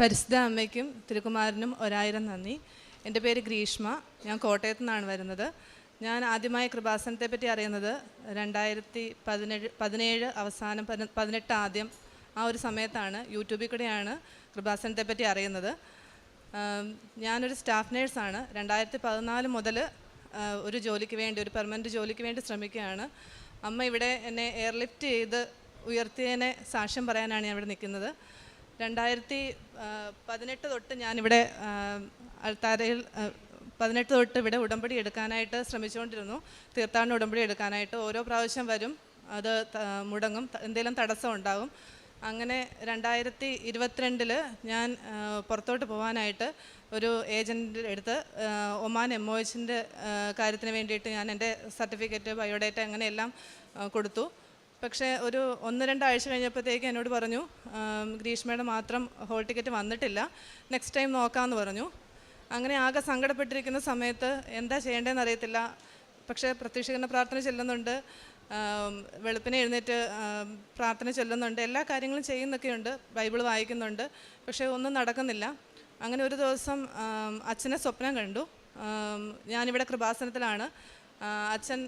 പരിശുദ്ധ അമ്മയ്ക്കും തിരുക്കുമാരനും ഒരായിരം നന്ദി. എന്റെ പേര് ഗ്രീഷ്മ. ഞാൻ കോട്ടയത്തു നിന്നാണ് വരുന്നത്. ഞാൻ ആദ്യമായി കൃപാസനത്തെ പറ്റി അറിയുന്നത് രണ്ടായിരത്തി പതിനേഴ് പതിനേഴ് അവസാനം പതിന- പതിനെട്ട് ആദ്യം ആ ഒരു സമയത്താണ്. യൂട്യൂബിൽ കൂടെയാണ് കൃപാസനത്തെ പറ്റി അറിയുന്നത്. ഞാനൊരു സ്റ്റാഫ് നേഴ്സാണ്. രണ്ടായിരത്തി പതിനാല് മുതൽ ഒരു ജോലിക്ക് വേണ്ടി ഒരു പെർമനന്റ് ജോലിക്ക് വേണ്ടി ശ്രമിക്കുകയാണ്. അമ്മ ഇവിടെ എന്നെ എയർലിഫ്റ്റ് ചെയ്ത് ഉയർത്തിയതിനെ സാക്ഷ്യം പറയാനാണ് ഞാൻ ഇവിടെ നിൽക്കുന്നത്. രണ്ടായിരത്തി പതിനെട്ട് തൊട്ട് ഞാനിവിടെ അൾത്താരയിൽ പതിനെട്ട് തൊട്ട് ഇവിടെ ഉടമ്പടി എടുക്കാനായിട്ട് ശ്രമിച്ചുകൊണ്ടിരുന്നു. തീർത്ഥാടന ഉടമ്പടി എടുക്കാനായിട്ട്. ഓരോ പ്രാവശ്യം വരും. അത് മുടങ്ങും. എന്തെങ്കിലും തടസ്സം ഉണ്ടാകും അങ്ങനെ രണ്ടായിരത്തി ഇരുപത്തിരണ്ടിൽ ഞാൻ പുറത്തോട്ട് പോകാനായിട്ട് ഒരു ഏജന്റിന്റെ അടുത്ത് ഒമാൻ എം ഒ എച്ചിന്റെ കാര്യത്തിന് വേണ്ടിയിട്ട് ഞാൻ എന്റെ സർട്ടിഫിക്കറ്റ് ബയോഡേറ്റ അങ്ങനെയെല്ലാം കൊടുത്തു. പക്ഷേ ഒരു ഒന്ന് രണ്ടാഴ്ച കഴിഞ്ഞപ്പോഴത്തേക്ക് എന്നോട് പറഞ്ഞു ഗ്രീഷ്മയുടെ മാത്രം ഹോൾ ടിക്കറ്റ് വന്നിട്ടില്ല. നെക്സ്റ്റ് ടൈം നോക്കാമെന്ന് പറഞ്ഞു. അങ്ങനെ ആകെ സങ്കടപ്പെട്ടിരിക്കുന്ന സമയത്ത് എന്താ ചെയ്യേണ്ടതെന്ന് അറിയത്തില്ല. പക്ഷേ പ്രത്യക്ഷീകരണ പ്രാർത്ഥന ചെല്ലുന്നുണ്ട്. വെളുപ്പിനെ എഴുന്നേറ്റ് പ്രാർത്ഥന ചൊല്ലുന്നുണ്ട്. എല്ലാ കാര്യങ്ങളും ചെയ്യുന്നൊക്കെയുണ്ട്. ബൈബിൾ വായിക്കുന്നുണ്ട്. പക്ഷേ ഒന്നും നടക്കുന്നില്ല. അങ്ങനെ ഒരു ദിവസം അച്ഛനെ സ്വപ്നം കണ്ടു. ഞാനിവിടെ കൃപാസനത്തിലാണ്. അച്ഛൻ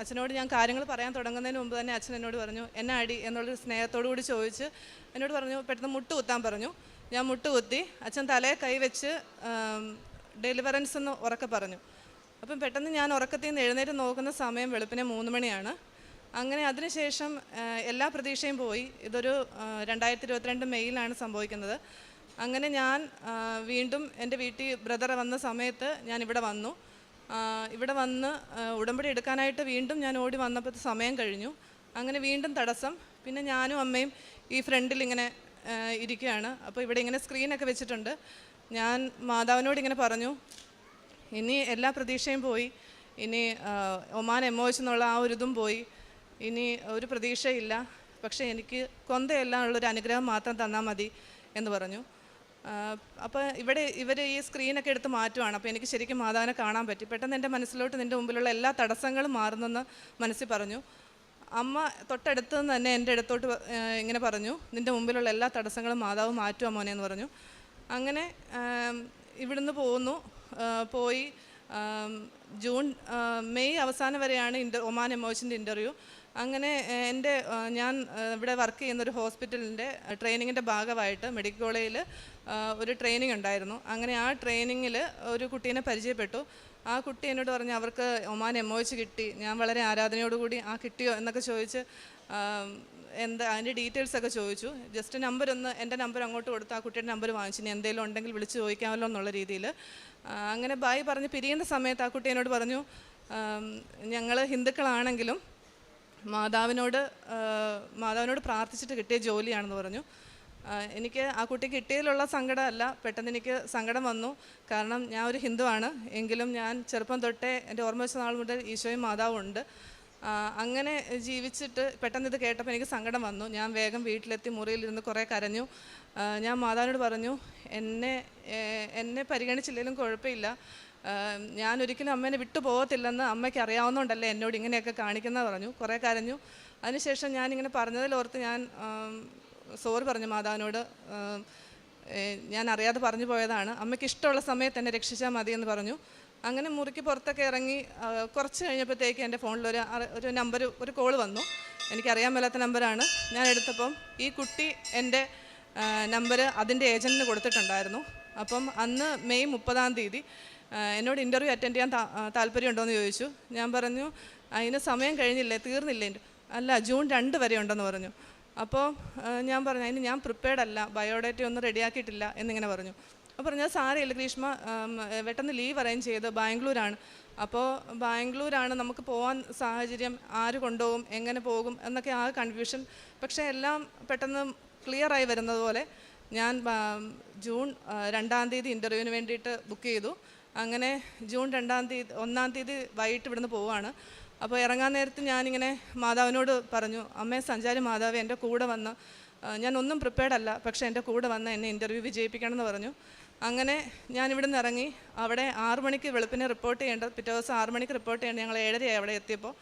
അച്ഛനോട് ഞാൻ കാര്യങ്ങൾ പറയാൻ തുടങ്ങുന്നതിന് മുമ്പ് തന്നെ അച്ഛൻ എന്നോട് പറഞ്ഞു എന്നെ അടി എന്നുള്ളൊരു സ്നേഹത്തോടു കൂടി ചോദിച്ച് എന്നോട് പറഞ്ഞു പെട്ടെന്ന് മുട്ട് കുത്താൻ പറഞ്ഞു. ഞാൻ മുട്ട് കുത്തി അച്ഛൻ തലയെ കൈവച്ച് ഡെലിവറൻസ് എന്ന് ഉറക്കെ പറഞ്ഞു. അപ്പം പെട്ടെന്ന് ഞാൻ ഉറക്കത്തിൽ നിന്ന് എഴുന്നേറ്റ് നോക്കുന്ന സമയം വെളുപ്പിനെ മൂന്ന് മണിയാണ്. അങ്ങനെ അതിനുശേഷം എല്ലാ പ്രതീക്ഷയും പോയി. ഇതൊരു രണ്ടായിരത്തി ഇരുപത്തിരണ്ട് മെയ്യിലാണ് സംഭവിക്കുന്നത്. അങ്ങനെ ഞാൻ വീണ്ടും എന്റെ വീട്ടിൽ ബ്രദർ വന്ന സമയത്ത് ഞാൻ ഇവിടെ വന്നു. ഇവിടെ വന്ന് ഉടമ്പടി എടുക്കാനായിട്ട് വീണ്ടും ഞാൻ ഓടി വന്നപ്പോൾ സമയം കഴിഞ്ഞു. അങ്ങനെ വീണ്ടും തടസ്സം. പിന്നെ ഞാനും അമ്മയും ഈ ഫ്രണ്ടിൽ ഇങ്ങനെ ഇരിക്കുകയാണ്. അപ്പോൾ ഇവിടെ ഇങ്ങനെ സ്ക്രീനൊക്കെ വെച്ചിട്ടുണ്ട്. ഞാൻ മാതാവിനോട് ഇങ്ങനെ പറഞ്ഞു ഇനി എല്ലാ പ്രതീക്ഷയും പോയി. ഇനി ഒമാൻ എമോച്ച് എന്നുള്ള ആ ഒരു ഇതും പോയി. ഇനി ഒരു പ്രതീക്ഷയില്ല. പക്ഷേ എനിക്ക് കൊന്തയെല്ലാം ഉള്ളൊരു അനുഗ്രഹം മാത്രം തന്നാൽ മതി എന്ന് പറഞ്ഞു. അപ്പോൾ ഇവിടെ ഇവർ ഈ സ്ക്രീനൊക്കെ എടുത്ത് മാറ്റുവാണ്. അപ്പോൾ എനിക്ക് ശരിക്കും മാതാവിനെ കാണാൻ പറ്റി. പെട്ടെന്ന് എന്റെ മനസ്സിലോട്ട് നിന്റെ മുമ്പിലുള്ള എല്ലാ തടസ്സങ്ങളും മാറുന്നെന്ന് മനസ്സിൽ പറഞ്ഞു. അമ്മ തൊട്ടടുത്ത് നിന്ന് തന്നെ എന്റെ അടുത്തോട്ട് ഇങ്ങനെ പറഞ്ഞു. നിന്റെ മുമ്പിലുള്ള എല്ലാ തടസ്സങ്ങളും മാതാവ് മാറ്റുക മോനെ എന്ന് പറഞ്ഞു. അങ്ങനെ ഇവിടുന്ന് പോകുന്നു. പോയി ജൂൺ മെയ് അവസാനം വരെയാണ് ഇന്റർ ഒമാൻ എമോഷന്റെ ഇന്റർവ്യൂ. അങ്ങനെ എന്റെ ഞാൻ ഇവിടെ വർക്ക് ചെയ്യുന്ന ഒരു ഹോസ്പിറ്റലിന്റെ ട്രെയിനിങ്ങിന്റെ ഭാഗമായിട്ട് മെഡിക്കൽ കോളേജിൽ ഒരു ട്രെയിനിങ് ഉണ്ടായിരുന്നു. അങ്ങനെ ആ ട്രെയിനിങ്ങിൽ ഒരു കുട്ടീനെ പരിചയപ്പെട്ടു. ആ കുട്ടി എന്നോട് പറഞ്ഞു അവർക്ക് ഒമാൻ എം ഒച്ച് കിട്ടി. ഞാൻ വളരെ ആരാധനയോടുകൂടി ആ കിട്ടിയോ? എന്നൊക്കെ ചോദിച്ച് എന്താ അതിന്റെ ഡീറ്റെയിൽസൊക്കെ ചോദിച്ചു. ജസ്റ്റ് നമ്പർ ഒന്ന് എന്റെ നമ്പർ അങ്ങോട്ട് കൊടുത്ത് ആ കുട്ടിയുടെ നമ്പർ വാങ്ങിച്ചു. ഇനി എന്തെങ്കിലും ഉണ്ടെങ്കിൽ വിളിച്ച് ചോദിക്കാമല്ലോ എന്നുള്ള രീതിയിൽ. അങ്ങനെ ബായി പറഞ്ഞ് പിരിയുന്ന സമയത്ത് ആ കുട്ടി എന്നോട് പറഞ്ഞു ഞങ്ങൾ ഹിന്ദുക്കളാണെങ്കിലും മാതാവിനോട് മാതാവിനോട് പ്രാർത്ഥിച്ചിട്ട് കിട്ടിയ ജോലിയാണെന്ന് പറഞ്ഞു. എനിക്ക് ആ കുട്ടി കിട്ടിയതിലുള്ള സങ്കടമല്ല. പെട്ടെന്ന് എനിക്ക് സങ്കടം വന്നു. കാരണം ഞാൻ ഒരു ഹിന്ദുവാണ്. എങ്കിലും ഞാൻ ചെറുപ്പം തൊട്ടേ എന്റെ ഓർമ്മ വെച്ച നാൾ മുതൽ ഈശോയും മാതാവും ഉണ്ട്. അങ്ങനെ ജീവിച്ചിട്ട് പെട്ടെന്ന് ഇത് കേട്ടപ്പോൾ എനിക്ക് സങ്കടം വന്നു. ഞാൻ വേഗം വീട്ടിലെത്തി മുറിയിലിരുന്ന് കുറേ കരഞ്ഞു. ഞാൻ മാതാവിനോട് പറഞ്ഞു എന്നെ എന്നെ പരിഗണിച്ചില്ലെങ്കിലും കുഴപ്പമില്ല. ഞാൻ ഒരിക്കലും അമ്മേനെ വിട്ടു പോകത്തില്ലെന്ന് അമ്മയ്ക്ക് അറിയാവുന്നതുകൊണ്ടല്ലേ എന്നോട് ഇങ്ങനെയൊക്കെ കാണിക്കുന്നത് പറഞ്ഞു. കുറേ കരഞ്ഞു. അതിനുശേഷം ഞാനിങ്ങനെ പറഞ്ഞതിലോർത്ത് ഞാൻ സോറി പറഞ്ഞു മാതാവിനോട് ഞാൻ അറിയാതെ പറഞ്ഞു പോയതാണ്. അമ്മയ്ക്ക് ഇഷ്ടമുള്ള സമയത്ത് എന്നെ രക്ഷിച്ചാൽ മതി എന്ന് പറഞ്ഞു. അങ്ങനെ മുറിക്ക് പുറത്തൊക്കെ ഇറങ്ങി കുറച്ച് കഴിഞ്ഞപ്പോഴത്തേക്ക് എന്റെ ഫോണിൽ ഒരു ഒരു നമ്പർ ഒരു കോൾ വന്നു. എനിക്കറിയാൻ മേലാത്ത നമ്പറാണ്. ഞാൻ എടുത്തപ്പം ഈ കുട്ടി എന്റെ നമ്പർ അതിന്റെ ഏജന്റിന് കൊടുത്തിട്ടുണ്ടായിരുന്നു. അപ്പം അന്ന് മെയ് മുപ്പതാം തീയതി എന്നോട് ഇന്റർവ്യൂ അറ്റൻഡ് ചെയ്യാൻ താല്പര്യമുണ്ടോ എന്ന് ചോദിച്ചു. ഞാൻ പറഞ്ഞു അതിന് സമയം കഴിഞ്ഞില്ലേ? തീർന്നില്ലേ? അല്ല ജൂൺ രണ്ട് വരെ ഉണ്ടെന്ന് പറഞ്ഞു. അപ്പോൾ ഞാൻ പറഞ്ഞു അതിന് ഞാൻ പ്രിപ്പയർഡ് അല്ല. ബയോഡേറ്റ ഒന്നും റെഡിയാക്കിയിട്ടില്ല എന്നിങ്ങനെ പറഞ്ഞു. അപ്പോൾ പറഞ്ഞു സാരയില്ല ഗ്രീഷ്മ പെട്ടെന്ന് ലീവ് അറേഞ്ച് ചെയ്ത് ബാംഗ്ലൂരാണ്. അപ്പോൾ ബാംഗ്ലൂരാണ് നമുക്ക് പോകാൻ സാഹചര്യം ആര് കൊണ്ടുപോകും എങ്ങനെ പോകും എന്നൊക്കെ ആ കൺഫ്യൂഷൻ പക്ഷേ എല്ലാം പെട്ടെന്ന് ക്ലിയറായി വരുന്നത് പോലെ ഞാൻ ജൂൺ രണ്ടാം തീയതി ഇന്റർവ്യൂവിന് വേണ്ടിയിട്ട് ബുക്ക് ചെയ്തു. അങ്ങനെ ജൂൺ രണ്ടാം തീയതി ഒന്നാം തീയതി വൈകിട്ട് ഇവിടുന്ന് പോവുകയാണ് അപ്പോൾ ഇറങ്ങാൻ നേരത്ത് ഞാനിങ്ങനെ മാതാവിനോട് പറഞ്ഞു അമ്മേ സഞ്ചാരി മാതാവ് എന്റെ കൂടെ വന്ന് ഞാൻ ഒന്നും പ്രിപ്പയർഡ് അല്ല പക്ഷേ എന്റെ കൂടെ വന്ന് എന്നെ ഇന്റർവ്യൂ വിജയിപ്പിക്കണം എന്ന് പറഞ്ഞു. അങ്ങനെ ഞാൻ നിന്ന് ഇറങ്ങി അവിടെ ആറു മണിക്ക് വെളുപ്പിനെ റിപ്പോർട്ട് ചെയ്യേണ്ട പിറ്റേ ദിവസം ആറു മണിക്ക് റിപ്പോർട്ട് ചെയ്യേണ്ട ഞങ്ങൾ ഏഴരയായി അവിടെ എത്തിയപ്പോൾ